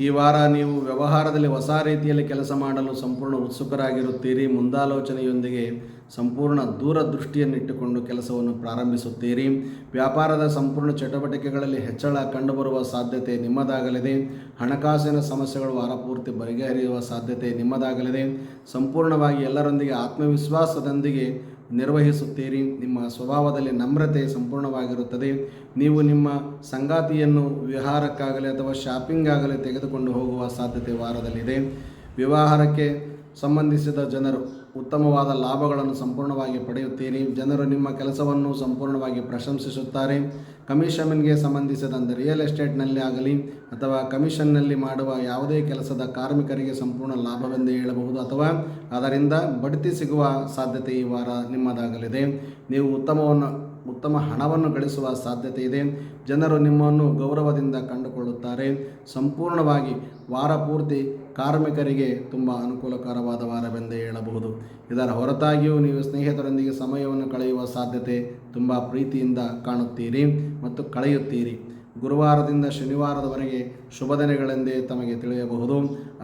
ಈ ವಾರ ನೀವು ವ್ಯವಹಾರದಲ್ಲಿ ಹೊಸ ರೀತಿಯಲ್ಲಿ ಕೆಲಸ ಮಾಡಲು ಸಂಪೂರ್ಣ ಉತ್ಸುಕರಾಗಿರುತ್ತೀರಿ. ಮುಂದಾಲೋಚನೆಯೊಂದಿಗೆ ಸಂಪೂರ್ಣ ದೂರದೃಷ್ಟಿಯನ್ನಿಟ್ಟುಕೊಂಡು ಕೆಲಸವನ್ನು ಪ್ರಾರಂಭಿಸುತ್ತೀರಿ. ವ್ಯಾಪಾರದ ಸಂಪೂರ್ಣ ಚಟುವಟಿಕೆಗಳಲ್ಲಿ ಹೆಚ್ಚಳ ಕಂಡುಬರುವ ಸಾಧ್ಯತೆ ನಿಮ್ಮದಾಗಲಿದೆ. ಹಣಕಾಸಿನ ಸಮಸ್ಯೆಗಳು ವಾರಪೂರ್ತಿ ಬಗೆಹರಿಯುವ ಸಾಧ್ಯತೆ ನಿಮ್ಮದಾಗಲಿದೆ. ಸಂಪೂರ್ಣವಾಗಿ ಎಲ್ಲರೊಂದಿಗೆ ಆತ್ಮವಿಶ್ವಾಸದೊಂದಿಗೆ ನಿರ್ವಹಿಸುತ್ತೀರಿ. ನಿಮ್ಮ ಸ್ವಭಾವದಲ್ಲಿ ನಮ್ರತೆ ಸಂಪೂರ್ಣವಾಗಿರುತ್ತದೆ. ನೀವು ನಿಮ್ಮ ಸಂಗಾತಿಯನ್ನು ವಿಹಾರಕ್ಕಾಗಲಿ ಅಥವಾ ಶಾಪಿಂಗ್ ಆಗಲಿ ತೆಗೆದುಕೊಂಡು ಹೋಗುವ ಸಾಧ್ಯತೆ ವಾರದಲ್ಲಿದೆ. ವಿವಾಹಕ್ಕೆ ಸಂಬಂಧಿಸಿದ ಜನರು ಉತ್ತಮವಾದ ಲಾಭಗಳನ್ನು ಸಂಪೂರ್ಣವಾಗಿ ಪಡೆಯುತ್ತೀರಿ. ಜನರು ನಿಮ್ಮ ಕೆಲಸವನ್ನು ಸಂಪೂರ್ಣವಾಗಿ ಪ್ರಶಂಸಿಸುತ್ತಾರೆ. ಕಮಿಷನ್ಗೆ ಸಂಬಂಧಿಸಿದಂತೆ ರಿಯಲ್ ಎಸ್ಟೇಟ್ನಲ್ಲಿ ಆಗಲಿ ಅಥವಾ ಕಮಿಷನ್ನಲ್ಲಿ ಮಾಡುವ ಯಾವುದೇ ಕೆಲಸದ ಕಾರ್ಮಿಕರಿಗೆ ಸಂಪೂರ್ಣ ಲಾಭವೆಂದು ಹೇಳಬಹುದು ಅಥವಾ ಅದರಿಂದ ಬಡ್ತಿ ಸಿಗುವ ಸಾಧ್ಯತೆ ಈ ವಾರ ನಿಮ್ಮದಾಗಲಿದೆ. ನೀವು ಉತ್ತಮವನ್ನು, ಉತ್ತಮ ಹಣವನ್ನು ಗಳಿಸುವ ಸಾಧ್ಯತೆ ಇದೆ. ಜನರು ನಿಮ್ಮನ್ನು ಗೌರವದಿಂದ ಕಂಡುಕೊಳ್ಳುತ್ತಾರೆ. ಸಂಪೂರ್ಣವಾಗಿ ವಾರ ಪೂರ್ತಿ ಕಾರ್ಮಿಕರಿಗೆ ತುಂಬ ಅನುಕೂಲಕರವಾದ ವಾರವೆಂದೇ ಹೇಳಬಹುದು. ಇದರ ಹೊರತಾಗಿಯೂ ನೀವು ಸ್ನೇಹಿತರೊಂದಿಗೆ ಸಮಯವನ್ನು ಕಳೆಯುವ ಸಾಧ್ಯತೆ ತುಂಬ ಪ್ರೀತಿಯಿಂದ ಕಾಣುತ್ತೀರಿ ಮತ್ತು ಕಳೆಯುತ್ತೀರಿ. ಗುರುವಾರದಿಂದ ಶನಿವಾರದವರೆಗೆ ಶುಭ ದಿನಗಳೆಂದೇ ತಮಗೆ ತಿಳಿಯಬಹುದು.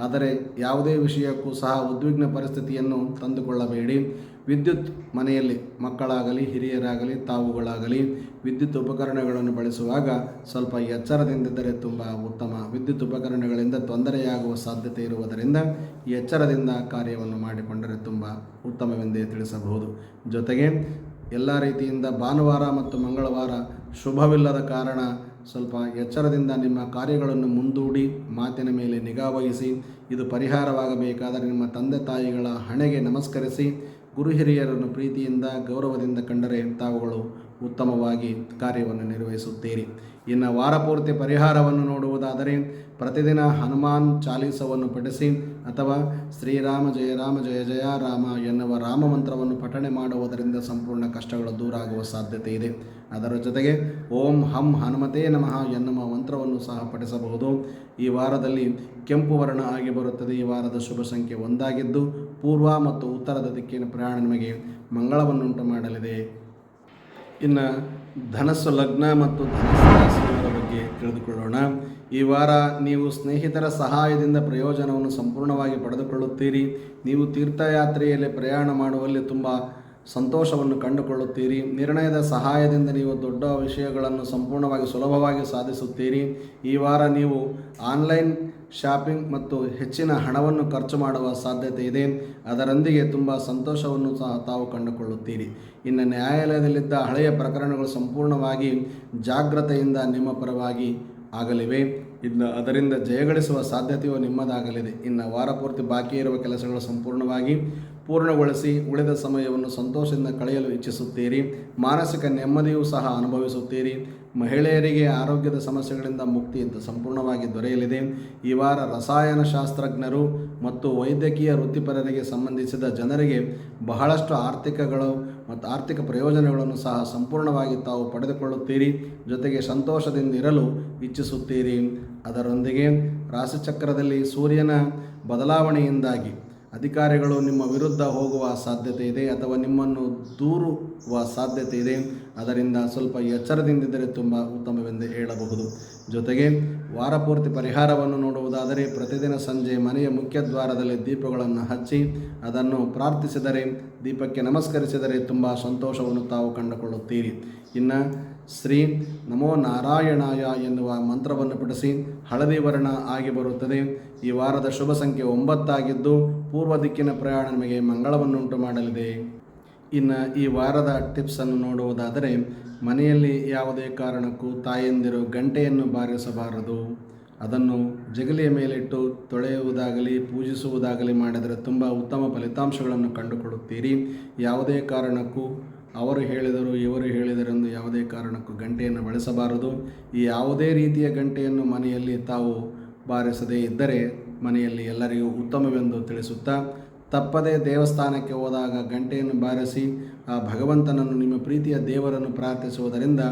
ಆದರೆ ಯಾವುದೇ ವಿಷಯಕ್ಕೂ ಸಹ ಉದ್ವಿಗ್ನ ಪರಿಸ್ಥಿತಿಯನ್ನು ತಂದುಕೊಳ್ಳಬೇಡಿ. ವಿದ್ಯುತ್ ಮನೆಯಲ್ಲಿ ಮಕ್ಕಳಾಗಲಿ, ಹಿರಿಯರಾಗಲಿ, ತಾವುಗಳಾಗಲಿ ವಿದ್ಯುತ್ ಉಪಕರಣಗಳನ್ನು ಬಳಸುವಾಗ ಸ್ವಲ್ಪ ಎಚ್ಚರದಿಂದಿದ್ದರೆ ತುಂಬ ಉತ್ತಮ. ವಿದ್ಯುತ್ ಉಪಕರಣಗಳಿಂದ ತೊಂದರೆಯಾಗುವ ಸಾಧ್ಯತೆ ಇರುವುದರಿಂದ ಎಚ್ಚರದಿಂದ ಕಾರ್ಯವನ್ನು ಮಾಡಿಕೊಂಡರೆ ತುಂಬ ಉತ್ತಮವೆಂದೇ ತಿಳಿಸಬಹುದು. ಜೊತೆಗೆ ಎಲ್ಲ ರೀತಿಯಿಂದ ಭಾನುವಾರ ಮತ್ತು ಮಂಗಳವಾರ ಶುಭವಿಲ್ಲದ ಕಾರಣ ಸ್ವಲ್ಪ ಎಚ್ಚರದಿಂದ ನಿಮ್ಮ ಕಾರ್ಯಗಳನ್ನು ಮುಂದೂಡಿ ಮಾತಿನ ಮೇಲೆ ನಿಗಾ ವಹಿಸಿ, ಇದು ಪರಿಹಾರವಾಗಬೇಕಾದರೆ ನಿಮ್ಮ ತಂದೆ ತಾಯಿಗಳ ಹಣೆಗೆ ನಮಸ್ಕರಿಸಿ ಗುರು ಹಿರಿಯರನ್ನು ಪ್ರೀತಿಯಿಂದ ಗೌರವದಿಂದ ಕಂಡರೆ ತಾವುಗಳು ಉತ್ತಮವಾಗಿ ಕಾರ್ಯವನ್ನು ನಿರ್ವಹಿಸುತ್ತೀರಿ. ಇನ್ನು ವಾರಪೂರ್ತಿ ಪರಿಹಾರವನ್ನು ನೋಡುವುದಾದರೆ ಪ್ರತಿದಿನ ಹನುಮಾನ್ ಚಾಲೀಸವನ್ನು ಪಠಿಸಿ ಅಥವಾ ಶ್ರೀರಾಮ ಜಯ ರಾಮ ಜಯ ಜಯ ರಾಮ ಎನ್ನುವ ರಾಮ ಮಂತ್ರವನ್ನು ಪಠಣೆ ಮಾಡುವುದರಿಂದ ಸಂಪೂರ್ಣ ಕಷ್ಟಗಳು ದೂರ ಆಗುವ ಸಾಧ್ಯತೆ ಇದೆ. ಅದರ ಜೊತೆಗೆ ಓಂ ಹಂ ಹನುಮತೇ ನಮಃ ಎನ್ನುವ ಮಂತ್ರವನ್ನು ಸಹ ಪಠಿಸಬಹುದು. ಈ ವಾರದಲ್ಲಿ ಕೆಂಪು ವರ್ಣ ಆಗಿ ಬರುತ್ತದೆ. ಈ ವಾರದ ಶುಭ ಸಂಖ್ಯೆ ಒಂದಾಗಿದ್ದು ಪೂರ್ವ ಮತ್ತು ಉತ್ತರದ ದಿಕ್ಕಿನ ಪ್ರಯಾಣ ನಿಮಗೆ ಮಂಗಳವನ್ನುಂಟು ಮಾಡಲಿದೆ. ಇನ್ನು ಧನಸ್ಸು ಲಗ್ನ ಮತ್ತು ಧನಸ್ಸು ರಾಶಿಯವರ ಬಗ್ಗೆ ತಿಳಿದುಕೊಳ್ಳೋಣ. ಈ ವಾರ ನೀವು ಸ್ನೇಹಿತರ ಸಹಾಯದಿಂದ ಪ್ರಯೋಜನವನ್ನು ಸಂಪೂರ್ಣವಾಗಿ ಪಡೆದುಕೊಳ್ಳುತ್ತೀರಿ. ನೀವು ತೀರ್ಥಯಾತ್ರೆಯಲ್ಲಿ ಪ್ರಯಾಣ ಮಾಡುವಲ್ಲಿ ತುಂಬ ಸಂತೋಷವನ್ನು ಕಂಡುಕೊಳ್ಳುತ್ತೀರಿ. ನಿರ್ಣಯದ ಸಹಾಯದಿಂದ ನೀವು ದೊಡ್ಡ ವಿಷಯಗಳನ್ನು ಸಂಪೂರ್ಣವಾಗಿ ಸುಲಭವಾಗಿ ಸಾಧಿಸುತ್ತೀರಿ. ಈ ವಾರ ನೀವು ಆನ್ಲೈನ್ ಶಾಪಿಂಗ್ ಮತ್ತು ಹೆಚ್ಚಿನ ಹಣವನ್ನು ಖರ್ಚು ಮಾಡುವ ಸಾಧ್ಯತೆ ಇದೆ. ಅದರೊಂದಿಗೆ ತುಂಬ ಸಂತೋಷವನ್ನು ಸಹ ತಾವು ಕಂಡುಕೊಳ್ಳುತ್ತೀರಿ. ಇನ್ನು ನ್ಯಾಯಾಲಯದಲ್ಲಿದ್ದ ಹಳೆಯ ಪ್ರಕರಣಗಳು ಸಂಪೂರ್ಣವಾಗಿ ಜಾಗ್ರತೆಯಿಂದ ನಿಮ್ಮ ಪರವಾಗಿ ಆಗಲಿವೆ. ಇನ್ನು ಅದರಿಂದ ಜಯಗಳಿಸುವ ಸಾಧ್ಯತೆಯು ನಿಮ್ಮದಾಗಲಿದೆ. ಇನ್ನು ವಾರಪೂರ್ತಿ ಬಾಕಿ ಇರುವ ಕೆಲಸಗಳು ಸಂಪೂರ್ಣವಾಗಿ ಪೂರ್ಣಗೊಳಿಸಿ ಉಳಿದ ಸಮಯವನ್ನು ಸಂತೋಷದಿಂದ ಕಳೆಯಲು ಇಚ್ಛಿಸುತ್ತೀರಿ. ಮಾನಸಿಕ ನೆಮ್ಮದಿಯೂ ಸಹ ಅನುಭವಿಸುತ್ತೀರಿ. ಮಹಿಳೆಯರಿಗೆ ಆರೋಗ್ಯದ ಸಮಸ್ಯೆಗಳಿಂದ ಮುಕ್ತಿ ಸಂಪೂರ್ಣವಾಗಿ ದೊರೆಯಲಿದೆ. ಈ ವಾರ ರಸಾಯನಶಾಸ್ತ್ರಜ್ಞರು ಮತ್ತು ವೈದ್ಯಕೀಯ ವೃತ್ತಿಪರರಿಗೆ ಸಂಬಂಧಿಸಿದ ಜನರಿಗೆ ಬಹಳಷ್ಟು ಆರ್ಥಿಕಗಳು ಮತ್ತು ಆರ್ಥಿಕ ಪ್ರಯೋಜನಗಳನ್ನು ಸಹ ಸಂಪೂರ್ಣವಾಗಿ ತಾವು ಪಡೆದುಕೊಳ್ಳುತ್ತೀರಿ. ಜೊತೆಗೆ ಸಂತೋಷದಿಂದ ಇರಲು ಇಚ್ಛಿಸುತ್ತೀರಿ. ಅದರೊಂದಿಗೆ ರಾಶಿಚಕ್ರದಲ್ಲಿ ಸೂರ್ಯನ ಬದಲಾವಣೆಯಿಂದಾಗಿ ಅಧಿಕಾರಿಗಳು ನಿಮ್ಮ ವಿರುದ್ಧ ಹೋಗುವ ಸಾಧ್ಯತೆ ಇದೆ ಅಥವಾ ನಿಮ್ಮನ್ನು ದೂರುವ ಸಾಧ್ಯತೆ ಇದೆ. ಅದರಿಂದ ಸ್ವಲ್ಪ ಎಚ್ಚರದಿಂದಿದ್ದರೆ ತುಂಬ ಉತ್ತಮವೆಂದು ಹೇಳಬಹುದು. ಜೊತೆಗೆ ವಾರಪೂರ್ತಿ ಪರಿಹಾರವನ್ನು ನೋಡುವುದಾದರೆ ಪ್ರತಿದಿನ ಸಂಜೆ ಮನೆಯ ಮುಖ್ಯ ದ್ವಾರದಲ್ಲಿ ದೀಪಗಳನ್ನು ಹಚ್ಚಿ ಅದನ್ನು ಪ್ರಾರ್ಥಿಸಿದರೆ, ದೀಪಕ್ಕೆ ನಮಸ್ಕರಿಸಿದರೆ ತುಂಬ ಸಂತೋಷವನ್ನು ತಾವು ಕಂಡುಕೊಳ್ಳುತ್ತೀರಿ. ಇನ್ನು ಶ್ರೀ ನಮೋ ನಾರಾಯಣಾಯ ಎನ್ನುವ ಮಂತ್ರವನ್ನು ಪಠಿಸಿ ಹಳದಿ ವರ್ಣ ಆಗಿ ಬರುತ್ತದೆ. ಈ ವಾರದ ಶುಭ ಸಂಖ್ಯೆ ಒಂಬತ್ತಾಗಿದ್ದು ಪೂರ್ವ ದಿಕ್ಕಿನ ಪ್ರಯಾಣ ನಿಮಗೆ ಮಂಗಳವನ್ನುಂಟು ಮಾಡಲಿದೆ. ಇನ್ನು ಈ ವಾರದ ಟಿಪ್ಸನ್ನು ನೋಡುವುದಾದರೆ, ಮನೆಯಲ್ಲಿ ಯಾವುದೇ ಕಾರಣಕ್ಕೂ ತಾಯಂದಿರು ಗಂಟೆಯನ್ನು ಬಾರಿಸಬಾರದು. ಅದನ್ನು ಜಗಲಿಯ ಮೇಲಿಟ್ಟು ತೊಳೆಯುವುದಾಗಲಿ, ಪೂಜಿಸುವುದಾಗಲಿ ಮಾಡಿದರೆ ತುಂಬ ಉತ್ತಮ ಫಲಿತಾಂಶಗಳನ್ನು ಕಂಡುಕೊಳ್ಳುತ್ತೀರಿ ಯಾವುದೇ ಕಾರಣಕ್ಕೂ ಅವರು ಹೇಳಿದರು, ಇವರು ಹೇಳಿದರೆಂದು ಯಾವುದೇ ಕಾರಣಕ್ಕೂ ಗಂಟೆಯನ್ನು ಬಳಸಬಾರದು. ಈ ಯಾವುದೇ ರೀತಿಯ ಗಂಟೆಯನ್ನು ಮನೆಯಲ್ಲಿ ತಾವು ಬಾರಿಸದೇ ಇದ್ದರೆ ಮನೆಯಲ್ಲಿ ಎಲ್ಲರಿಗೂ ಉತ್ತಮವೆಂದು ತಿಳಿಸುತ್ತಾ, ತಪ್ಪದೇ ದೇವಸ್ಥಾನಕ್ಕೆ ಹೋದಾಗ ಗಂಟೆಯನ್ನು ಬಾರಿಸಿ ಆ ಭಗವಂತನನ್ನು ನಿಮ್ಮ ಪ್ರೀತಿಯ ದೇವರನ್ನು ಪ್ರಾರ್ಥಿಸುವುದರಿಂದ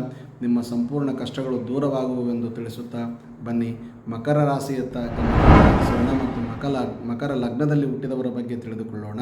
ನಿಮ್ಮ ಸಂಪೂರ್ಣ ಕಷ್ಟಗಳು ದೂರವಾಗುವುವೆಂದು ತಿಳಿಸುತ್ತಾ ಬನ್ನಿ. ಮಕರ ರಾಶಿಯತ್ತ ಗಮನಿಸೋಣ ಮತ್ತು ಮಕಲ ಮಕರ ಲಗ್ನದಲ್ಲಿ ಹುಟ್ಟಿದವರ ಬಗ್ಗೆ ತಿಳಿದುಕೊಳ್ಳೋಣ.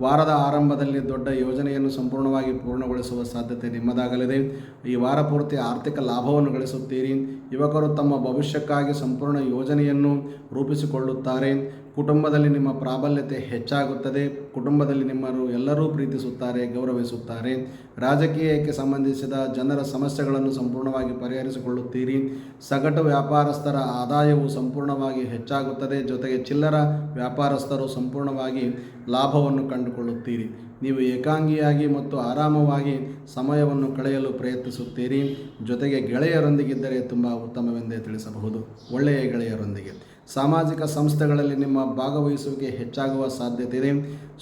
ವಾರದ ಆರಂಭದಲ್ಲಿ ದೊಡ್ಡ ಯೋಜನೆಯನ್ನು ಸಂಪೂರ್ಣವಾಗಿ ಪೂರ್ಣಗೊಳಿಸುವ ಸಾಧ್ಯತೆ ನಿಮ್ಮದಾಗಲಿದೆ. ಈ ವಾರ ಪೂರ್ತಿ ಆರ್ಥಿಕ ಲಾಭವನ್ನು ಗಳಿಸುತ್ತೀರಿ. ಯುವಕರು ತಮ್ಮ ಭವಿಷ್ಯಕ್ಕಾಗಿ ಸಂಪೂರ್ಣ ಯೋಜನೆಯನ್ನು ರೂಪಿಸಿಕೊಳ್ಳುತ್ತಾರೆ. ಕುಟುಂಬದಲ್ಲಿ ನಿಮ್ಮ ಪ್ರಾಬಲ್ಯತೆ ಹೆಚ್ಚಾಗುತ್ತದೆ. ಕುಟುಂಬದಲ್ಲಿ ನಿಮ್ಮನ್ನು ಎಲ್ಲರೂ ಪ್ರೀತಿಸುತ್ತಾರೆ, ಗೌರವಿಸುತ್ತಾರೆ. ರಾಜಕೀಯಕ್ಕೆ ಸಂಬಂಧಿಸಿದ ಜನರ ಸಮಸ್ಯೆಗಳನ್ನು ಸಂಪೂರ್ಣವಾಗಿ ಪರಿಹರಿಸಿಕೊಳ್ಳುತ್ತೀರಿ. ಸಗಟು ವ್ಯಾಪಾರಸ್ಥರ ಆದಾಯವು ಸಂಪೂರ್ಣವಾಗಿ ಹೆಚ್ಚಾಗುತ್ತದೆ. ಜೊತೆಗೆ ಚಿಲ್ಲರ ವ್ಯಾಪಾರಸ್ಥರು ಸಂಪೂರ್ಣವಾಗಿ ಲಾಭವನ್ನು ಕಂಡುಕೊಳ್ಳುತ್ತೀರಿ. ನೀವು ಏಕಾಂಗಿಯಾಗಿ ಮತ್ತು ಆರಾಮವಾಗಿ ಸಮಯವನ್ನು ಕಳೆಯಲು ಪ್ರಯತ್ನಿಸುತ್ತೀರಿ. ಜೊತೆಗೆ ಗೆಳೆಯರೊಂದಿಗಿದ್ದರೆ ತುಂಬ ಉತ್ತಮವೆಂದೇ ತಿಳಿಸಬಹುದು. ಒಳ್ಳೆಯ ಗೆಳೆಯರೊಂದಿಗೆ. ಸಾಮಾಜಿಕ ಸಂಸ್ಥೆಗಳಲ್ಲಿ ನಿಮ್ಮ ಭಾಗವಹಿಸುವಿಕೆ ಹೆಚ್ಚಾಗುವ ಸಾಧ್ಯತೆ ಇದೆ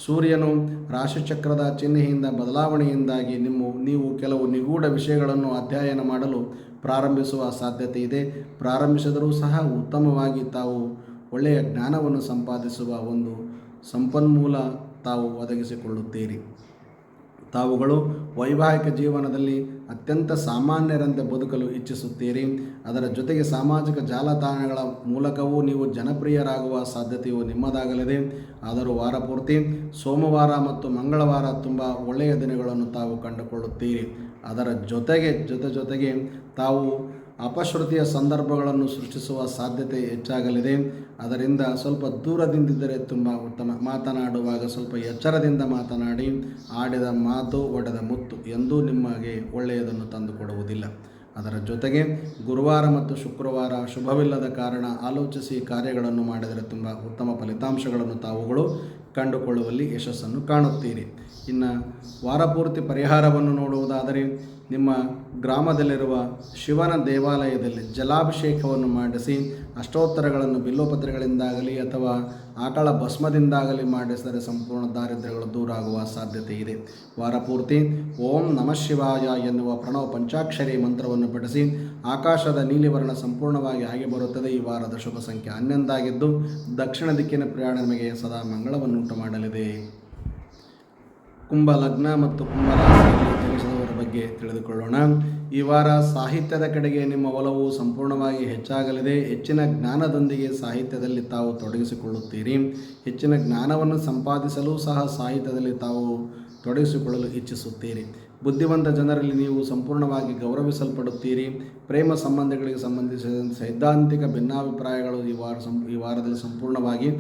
ಸೂರ್ಯನು ರಾಶಿಚಕ್ರದ ಚಿಹ್ನೆಯಿಂದ ಬದಲಾವಣೆಯಿಂದಾಗಿ ನಿಮ್ಮ, ನೀವು ಕೆಲವು ನಿಗೂಢ ವಿಷಯಗಳನ್ನು ಅಧ್ಯಯನ ಮಾಡಲು ಪ್ರಾರಂಭಿಸುವ ಸಾಧ್ಯತೆ ಇದೆ ಪ್ರಾರಂಭಿಸಿದರೂ ಸಹ ಉತ್ತಮವಾಗಿ ತಾವು ಒಳ್ಳೆಯ ಜ್ಞಾನವನ್ನು ಸಂಪಾದಿಸುವ ಒಂದು ಸಂಪನ್ಮೂಲ ತಾವು ಒದಗಿಸಿಕೊಳ್ಳುತ್ತೀರಿ. ತಾವುಗಳು ವೈವಾಹಿಕ ಜೀವನದಲ್ಲಿ ಅತ್ಯಂತ ಸಾಮಾನ್ಯರಂತೆ ಬದುಕಲು ಇಚ್ಛಿಸುತ್ತೀರಿ. ಅದರ ಜೊತೆಗೆ ಸಾಮಾಜಿಕ ಜಾಲತಾಣಗಳ ಮೂಲಕವೂ ನೀವು ಜನಪ್ರಿಯರಾಗುವ ಸಾಧ್ಯತೆಯು ನಿಮ್ಮದಾಗಲಿದೆ. ಆದರೂ ವಾರ ಪೂರ್ತಿ, ಸೋಮವಾರ ಮತ್ತು ಮಂಗಳವಾರ ತುಂಬ ಒಳ್ಳೆಯ ದಿನಗಳನ್ನು ತಾವು ಕಂಡುಕೊಳ್ಳುತ್ತೀರಿ. ಅದರ ಜೊತೆಗೆ, ಜೊತೆ ಜೊತೆಗೆ ತಾವು ಅಪಶ್ರುತಿಯ ಸಂದರ್ಭಗಳನ್ನು ಸೃಷ್ಟಿಸುವ ಸಾಧ್ಯತೆ ಹೆಚ್ಚಾಗಲಿದೆ. ಅದರಿಂದ ಸ್ವಲ್ಪ ದೂರದಿಂದಿದ್ದರೆ ತುಂಬ ಉತ್ತಮ. ಮಾತನಾಡುವಾಗ ಸ್ವಲ್ಪ ಎಚ್ಚರದಿಂದ ಮಾತನಾಡಿ, ಆಡಿದ ಮಾತು ಒಡೆದ ಮುತ್ತು ಎಂದೂ ನಿಮಗೆ ಒಳ್ಳೆಯದನ್ನು ತಂದುಕೊಡುವುದಿಲ್ಲ. ಅದರ ಜೊತೆಗೆ ಗುರುವಾರ ಮತ್ತು ಶುಕ್ರವಾರ ಶುಭವಿಲ್ಲದ ಕಾರಣ ಆಲೋಚಿಸಿ ಕಾರ್ಯಗಳನ್ನು ಮಾಡಿದರೆ ತುಂಬ ಉತ್ತಮ ಫಲಿತಾಂಶಗಳನ್ನು ತಾವುಗಳು ಕಂಡುಕೊಳ್ಳುವಲ್ಲಿ ಯಶಸ್ಸನ್ನು ಕಾಣುತ್ತೀರಿ. ಇನ್ನು ವಾರಪೂರ್ತಿ ಪರಿಹಾರವನ್ನು ನೋಡುವುದಾದರೆ ನಿಮ್ಮ ಗ್ರಾಮದಲ್ಲಿರುವ ಶಿವನ ದೇವಾಲಯದಲ್ಲಿ ಜಲಾಭಿಷೇಕವನ್ನು ಮಾಡಿಸಿ ಅಷ್ಟೋತ್ತರಗಳನ್ನು ಬಿಲ್ಲೋಪತ್ರಗಳಿಂದಾಗಲಿ ಅಥವಾ ಆಕಳ ಭಸ್ಮದಿಂದಾಗಲಿ ಮಾಡಿಸಿದರೆ ಸಂಪೂರ್ಣ ದಾರಿದ್ರ್ಯಗಳು ದೂರ ಆಗುವ ಸಾಧ್ಯತೆ ಇದೆ. ವಾರಪೂರ್ತಿ ಓಂ ನಮಃ ಶಿವಾಯ ಎನ್ನುವ ಪ್ರಣವ ಪಂಚಾಕ್ಷರಿ ಮಂತ್ರವನ್ನು ಪಠಿಸಿ ಆಕಾಶದ ನೀಲಿವರ್ಣ ಸಂಪೂರ್ಣವಾಗಿ ಆಗಿ ಬರುತ್ತದೆ. ಈ ವಾರದ ಶುಭ ಸಂಖ್ಯೆ ಹನ್ನೊಂದಾಗಿದ್ದು ದಕ್ಷಿಣ ದಿಕ್ಕಿನ ಪ್ರಯಾಣ ನಿಮಗೆ ಸದಾ ಮಂಗಳವನ್ನುಂಟು ಮಾಡಲಿದೆ. ಕುಂಭ ಲಗ್ನ ಮತ್ತು ಕುಂಭ ರಾಶಿಯಲ್ಲಿ ಜನಿಸಿದವರ ಬಗ್ಗೆ ತಿಳಿದುಕೊಳ್ಳೋಣ. ಈ ವಾರ ಸಾಹಿತ್ಯದ ಕಡೆಗೆ ನಿಮ್ಮ ಒಲವು ಸಂಪೂರ್ಣವಾಗಿ ಹೆಚ್ಚಾಗಲಿದೆ. ಹೆಚ್ಚಿನ ಜ್ಞಾನದೊಂದಿಗೆ ಸಾಹಿತ್ಯದಲ್ಲಿ ತಾವು ತೊಡಗಿಸಿಕೊಳ್ಳುತ್ತೀರಿ. ಹೆಚ್ಚಿನ ಜ್ಞಾನವನ್ನು ಸಂಪಾದಿಸಲು ಸಹ ಸಾಹಿತ್ಯದಲ್ಲಿ ತಾವು ತೊಡಗಿಸಿಕೊಳ್ಳಲು ಇಚ್ಛಿಸುತ್ತೀರಿ. ಬುದ್ಧಿವಂತ ಜನರಲ್ಲಿ ನೀವು ಸಂಪೂರ್ಣವಾಗಿ ಗೌರವಿಸಲ್ಪಡುತ್ತೀರಿ. ಪ್ರೇಮ ಸಂಬಂಧಗಳಿಗೆ ಸಂಬಂಧಿಸಿದ ಸೈದ್ಧಾಂತಿಕ ಭಿನ್ನಾಭಿಪ್ರಾಯಗಳು ಈ ವಾರ ಈ ವಾರದಲ್ಲಿ ಸಂಪೂರ್ಣವಾಗಿ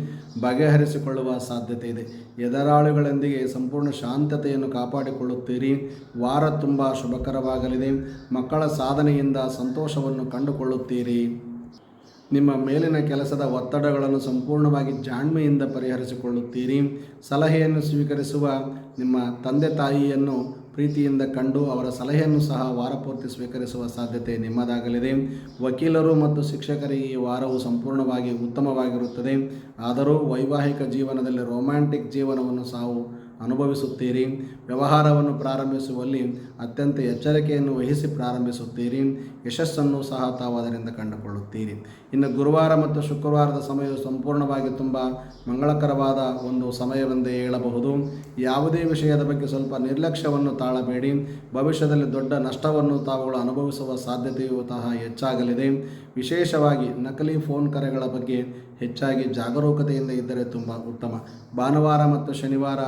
ಬಗೆಹರಿಸಿಕೊಳ್ಳುವ ಸಾಧ್ಯತೆ ಇದೆ. ಎದರಾಳುಗಳೊಂದಿಗೆ ಸಂಪೂರ್ಣ ಶಾಂತತೆಯನ್ನು ಕಾಪಾಡಿಕೊಳ್ಳುತ್ತೀರಿ. ವಾರ ತುಂಬ ಶುಭಕರವಾಗಲಿದೆ. ಮಕ್ಕಳ ಸಾಧನೆಯಿಂದ ಸಂತೋಷವನ್ನು ಕಂಡುಕೊಳ್ಳುತ್ತೀರಿ. ನಿಮ್ಮ ಮೇಲಿನ ಕೆಲಸದ ಒತ್ತಡಗಳನ್ನು ಸಂಪೂರ್ಣವಾಗಿ ಜಾಣ್ಮೆಯಿಂದ ಪರಿಹರಿಸಿಕೊಳ್ಳುತ್ತೀರಿ. ಸಲಹೆಯನ್ನು ಸ್ವೀಕರಿಸುವ ನಿಮ್ಮ ತಂದೆ ತಾಯಿಯನ್ನು ಪ್ರೀತಿಯಿಂದ ಕಂಡು ಅವರ ಸಲಹೆಯನ್ನು ಸಹ ವಾರಪೂರ್ತಿ ಸ್ವೀಕರಿಸುವ ಸಾಧ್ಯತೆ ನಿಮ್ಮದಾಗಲಿದೆ. ವಕೀಲರು ಮತ್ತು ಶಿಕ್ಷಕರಿಗೆ ಈ ವಾರವು ಸಂಪೂರ್ಣವಾಗಿ ಉತ್ತಮವಾಗಿರುತ್ತದೆ. ಆದರೂ ವೈವಾಹಿಕ ಜೀವನದಲ್ಲಿ ರೊಮ್ಯಾಂಟಿಕ್ ಜೀವನವನ್ನು ಸಹ ಅನುಭವಿಸುತ್ತೀರಿ. ವ್ಯವಹಾರವನ್ನು ಪ್ರಾರಂಭಿಸುವಲ್ಲಿ ಅತ್ಯಂತ ಎಚ್ಚರಿಕೆಯನ್ನು ವಹಿಸಿ ಪ್ರಾರಂಭಿಸುತ್ತೀರಿ. ಯಶಸ್ಸನ್ನು ಸಹ ತಾವು ಅದರಿಂದ ಕಂಡುಕೊಳ್ಳುತ್ತೀರಿ. ಇನ್ನು ಗುರುವಾರ ಮತ್ತು ಶುಕ್ರವಾರದ ಸಮಯವು ಸಂಪೂರ್ಣವಾಗಿ ತುಂಬ ಮಂಗಳಕರವಾದ ಒಂದು ಸಮಯವೆಂದೇ ಹೇಳಬಹುದು. ಯಾವುದೇ ವಿಷಯದ ಬಗ್ಗೆ ಸ್ವಲ್ಪ ನಿರ್ಲಕ್ಷ್ಯವನ್ನು ತಾಳಬೇಡಿ. ಭವಿಷ್ಯದಲ್ಲಿ ದೊಡ್ಡ ನಷ್ಟವನ್ನು ತಾವುಗಳು ಅನುಭವಿಸುವ ಸಾಧ್ಯತೆಯು ಸಹ ಹೆಚ್ಚಾಗಲಿದೆ. ವಿಶೇಷವಾಗಿ ನಕಲಿ ಫೋನ್ ಕರೆಗಳ ಬಗ್ಗೆ ಹೆಚ್ಚಾಗಿ ಜಾಗರೂಕತೆಯಿಂದ ಇದ್ದರೆ ತುಂಬ ಉತ್ತಮ. ಭಾನುವಾರ ಮತ್ತು ಶನಿವಾರ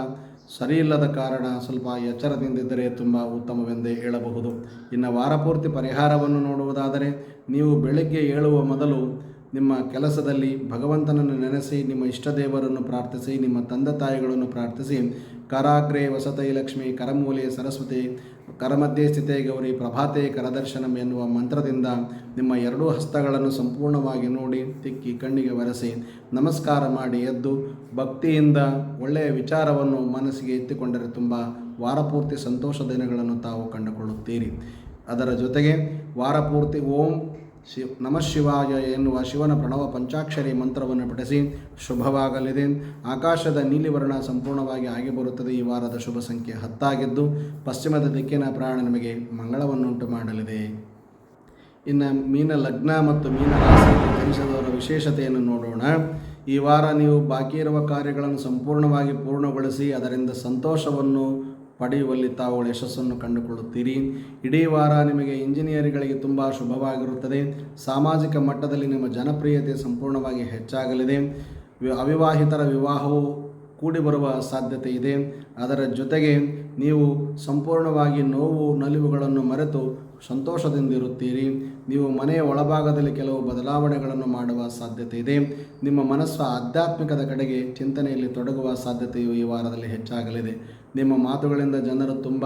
ಸರಿಯಿಲ್ಲದ ಕಾರಣ ಸ್ವಲ್ಪ ಎಚ್ಚರದಿಂದಿದ್ದರೆ ತುಂಬ ಉತ್ತಮವೆಂದೇ ಹೇಳಬಹುದು. ಇನ್ನು ವಾರಪೂರ್ತಿ ಪರಿಹಾರವನ್ನು ನೋಡುವುದಾದರೆ, ನೀವು ಬೆಳಗ್ಗೆ ಏಳುವ ಮೊದಲು ನಿಮ್ಮ ಕೆಲಸದಲ್ಲಿ ಭಗವಂತನನ್ನು ನೆನೆಸಿ, ನಿಮ್ಮ ಇಷ್ಟ ದೇವರನ್ನು ಪ್ರಾರ್ಥಿಸಿ, ನಿಮ್ಮ ತಂದೆ ತಾಯಿಗಳನ್ನು ಪ್ರಾರ್ಥಿಸಿ, ಕರಾಗ್ರೆ, ವಸತೈ ಲಕ್ಷ್ಮಿ, ಕರಮೂಲೆ, ಸರಸ್ವತಿ ಕರಮಧ್ಯೆ ಸ್ಥಿತೇ ಗೌರಿ ಪ್ರಭಾತೆ ಕರದರ್ಶನಂ ಎನ್ನುವ ಮಂತ್ರದಿಂದ ನಿಮ್ಮ ಎರಡೂ ಹಸ್ತಗಳನ್ನು ಸಂಪೂರ್ಣವಾಗಿ ನೋಡಿ ತಿಕ್ಕಿ ಕಣ್ಣಿಗೆ ಒರೆಸಿ ನಮಸ್ಕಾರ ಮಾಡಿ ಎದ್ದು ಭಕ್ತಿಯಿಂದ ಒಳ್ಳೆಯ ವಿಚಾರವನ್ನು ಮನಸ್ಸಿಗೆ ಎತ್ತಿಕೊಂಡರೆ ತುಂಬ ವಾರಪೂರ್ತಿ ಸಂತೋಷ ದಿನಗಳನ್ನು ತಾವು ಕಂಡುಕೊಳ್ಳುತ್ತೀರಿ. ಅದರ ಜೊತೆಗೆ ವಾರಪೂರ್ತಿ ಓಂ ಶಿವ, ನಮಃ ಶಿವಾಯ ಎನ್ನುವ ಶಿವನ ಪ್ರಣವ ಪಂಚಾಕ್ಷರಿ ಮಂತ್ರವನ್ನು ಪಠಿಸಿ ಶುಭವಾಗಲಿದೆ. ಆಕಾಶದ ನೀಲಿವರ್ಣ ಸಂಪೂರ್ಣವಾಗಿ ಆಗಿ ಬರುತ್ತದೆ ಈ ವಾರದ ಶುಭ ಸಂಖ್ಯೆ ಹತ್ತಾಗಿದ್ದು, ಪಶ್ಚಿಮದ ದಿಕ್ಕಿನ ಪ್ರಾಣ ನಿಮಗೆ ಮಂಗಳವನ್ನುಂಟು ಮಾಡಲಿದೆ. ಇನ್ನು ಮೀನ ಲಗ್ನ ಮತ್ತು ಮೀನ ರಾಶಿಯಲ್ಲಿ ಜನಿಸಿದವರ ವಿಶೇಷತೆಯನ್ನು ನೋಡೋಣ. ಈ ವಾರ ನೀವು ಬಾಕಿ ಇರುವ ಕಾರ್ಯಗಳನ್ನು ಸಂಪೂರ್ಣವಾಗಿ ಪೂರ್ಣಗೊಳಿಸಿ, ಅದರಿಂದ ಸಂತೋಷವನ್ನು ಪಡೆಯುವಲ್ಲಿ ತಾವು ಯಶಸ್ಸನ್ನು ಕಂಡುಕೊಳ್ಳುತ್ತೀರಿ. ಇಡೀ ವಾರ ನಿಮಗೆ ಇಂಜಿನಿಯರ್ಗಳಿಗೆ ತುಂಬ ಶುಭವಾಗಿರುತ್ತದೆ. ಸಾಮಾಜಿಕ ಮಟ್ಟದಲ್ಲಿ ನಿಮ್ಮ ಜನಪ್ರಿಯತೆ ಸಂಪೂರ್ಣವಾಗಿ ಹೆಚ್ಚಾಗಲಿದೆ. ಅವಿವಾಹಿತರ ವಿವಾಹವು ಕೂಡಿ ಬರುವ ಸಾಧ್ಯತೆ ಇದೆ. ಅದರ ಜೊತೆಗೆ ನೀವು ಸಂಪೂರ್ಣವಾಗಿ ನೋವು, ನಲಿವುಗಳನ್ನು ಮರೆತು ಸಂತೋಷದಿಂದಿರುತ್ತೀರಿ. ನೀವು ಮನೆಯ ಒಳಭಾಗದಲ್ಲಿ ಕೆಲವು ಬದಲಾವಣೆಗಳನ್ನು ಮಾಡುವ ಸಾಧ್ಯತೆ ಇದೆ. ನಿಮ್ಮ ಮನಸ್ಸು ಆಧ್ಯಾತ್ಮಿಕದ ಕಡೆಗೆ ಚಿಂತನೆಯಲ್ಲಿ ತೊಡಗುವ ಸಾಧ್ಯತೆಯು ಈ ವಾರದಲ್ಲಿ ಹೆಚ್ಚಾಗಲಿದೆ. ನಿಮ್ಮ ಮಾತುಗಳಿಂದ ಜನರು ತುಂಬ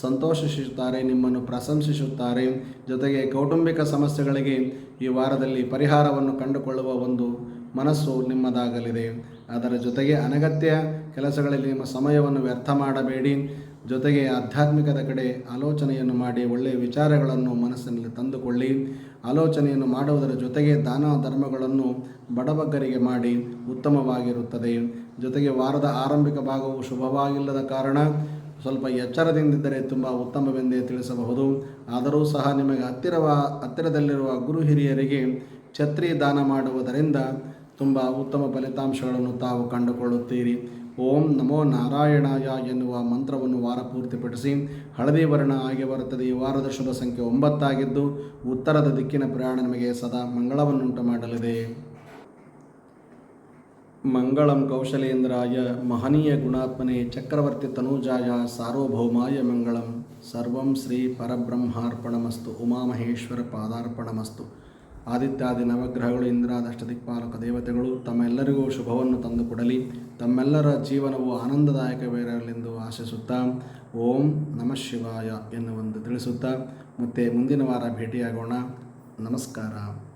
ಸಂತೋಷಿಸುತ್ತಾರೆ, ನಿಮ್ಮನ್ನು ಪ್ರಶಂಸಿಸುತ್ತಾರೆ. ಜೊತೆಗೆ ಕೌಟುಂಬಿಕ ಸಮಸ್ಯೆಗಳಿಗೆ ಈ ವಾರದಲ್ಲಿ ಪರಿಹಾರವನ್ನು ಕಂಡುಕೊಳ್ಳುವ ಒಂದು ಮನಸ್ಸು ನಿಮ್ಮದಾಗಲಿದೆ. ಅದರ ಜೊತೆಗೆ ಅನಗತ್ಯ ಕೆಲಸಗಳಲ್ಲಿ ನಿಮ್ಮ ಸಮಯವನ್ನು ವ್ಯರ್ಥ ಮಾಡಬೇಡಿ. ಜೊತೆಗೆ ಆಧ್ಯಾತ್ಮಿಕದ ಕಡೆ ಆಲೋಚನೆಯನ್ನು ಮಾಡಿ, ಒಳ್ಳೆಯ ವಿಚಾರಗಳನ್ನು ಮನಸ್ಸಿನಲ್ಲಿ ತಂದುಕೊಳ್ಳಿ. ಆಲೋಚನೆಯನ್ನು ಮಾಡುವುದರ ಜೊತೆಗೆ ದಾನ ಧರ್ಮಗಳನ್ನು ಬಡಬಗ್ಗರಿಗೆ ಮಾಡಿ, ಉತ್ತಮವಾಗಿರುತ್ತದೆ. ಜೊತೆಗೆ ವಾರದ ಆರಂಭಿಕ ಭಾಗವು ಶುಭವಾಗಿಲ್ಲದ ಕಾರಣ ಸ್ವಲ್ಪ ಎಚ್ಚರದಿಂದಿದ್ದರೆ ತುಂಬ ಉತ್ತಮವೆಂದೇ ತಿಳಿಸಬಹುದು. ಆದರೂ ಸಹ ನಿಮಗೆ ಹತ್ತಿರವ, ಹತ್ತಿರದಲ್ಲಿರುವ ಗುರು ಹಿರಿಯರಿಗೆ ಛತ್ರಿ ದಾನ ಮಾಡುವುದರಿಂದ ತುಂಬ ಉತ್ತಮ ಫಲಿತಾಂಶಗಳನ್ನು ತಾವು ಕಂಡುಕೊಳ್ಳುತ್ತೀರಿ. ಓಂ ನಮೋ ನಾರಾಯಣಾಯ ಎನ್ನುವ ಮಂತ್ರವನ್ನು ವಾರ ಪೂರ್ತಿಪಡಿಸಿ ಹಳದಿ ವರ್ಣ ಆಗಿ ಬರುತ್ತದೆ. ಈ ವಾರದ ಶುಭ ಸಂಖ್ಯೆ ಒಂಬತ್ತಾಗಿದ್ದು, ಉತ್ತರದ ದಿಕ್ಕಿನ ಪ್ರಯಾಣ ನಿಮಗೆ ಸದಾ ಮಂಗಳವನ್ನುಂಟು ಮಾಡಲಿದೆ. ಮಂಗಳಂ ಕೌಶಲೇಂದ್ರಾಯ ಮಹನೀಯ ಗುಣಾತ್ಮನೆ ಚಕ್ರವರ್ತಿ ತನೂಜಾಯ ಸಾರ್ವಭೌಮಾಯ ಮಂಗಳಂ. ಸರ್ವಂ ಶ್ರೀ ಪರಬ್ರಹ್ಮಾರ್ಪಣಮಸ್ತು. ಉಮಾಮಹೇಶ್ವರ ಪಾದಾರ್ಪಣಮಸ್ತು. ಆದಿತ್ಯಾದಿ ನವಗ್ರಹಗಳು ಇಂದ್ರಾದ ಅಷ್ಟದಿಕ್ಪಾಲಕ ದೇವತೆಗಳು, ತಮ್ಮೆಲ್ಲರಿಗೂ ಶುಭವನ್ನು ತಂದುಕೊಡಲಿ ತಮ್ಮೆಲ್ಲರ ಜೀವನವು ಆನಂದದಾಯಕವಿರಲೆಂದು ಆಶಿಸುತ್ತಾ, ಓಂ ನಮಃ ಶಿವಾಯ ಎನ್ನುವಂದು ತಿಳಿಸುತ್ತಾ, ಮತ್ತೆ ಮುಂದಿನ ವಾರ ಭೇಟಿಯಾಗೋಣ. ನಮಸ್ಕಾರ.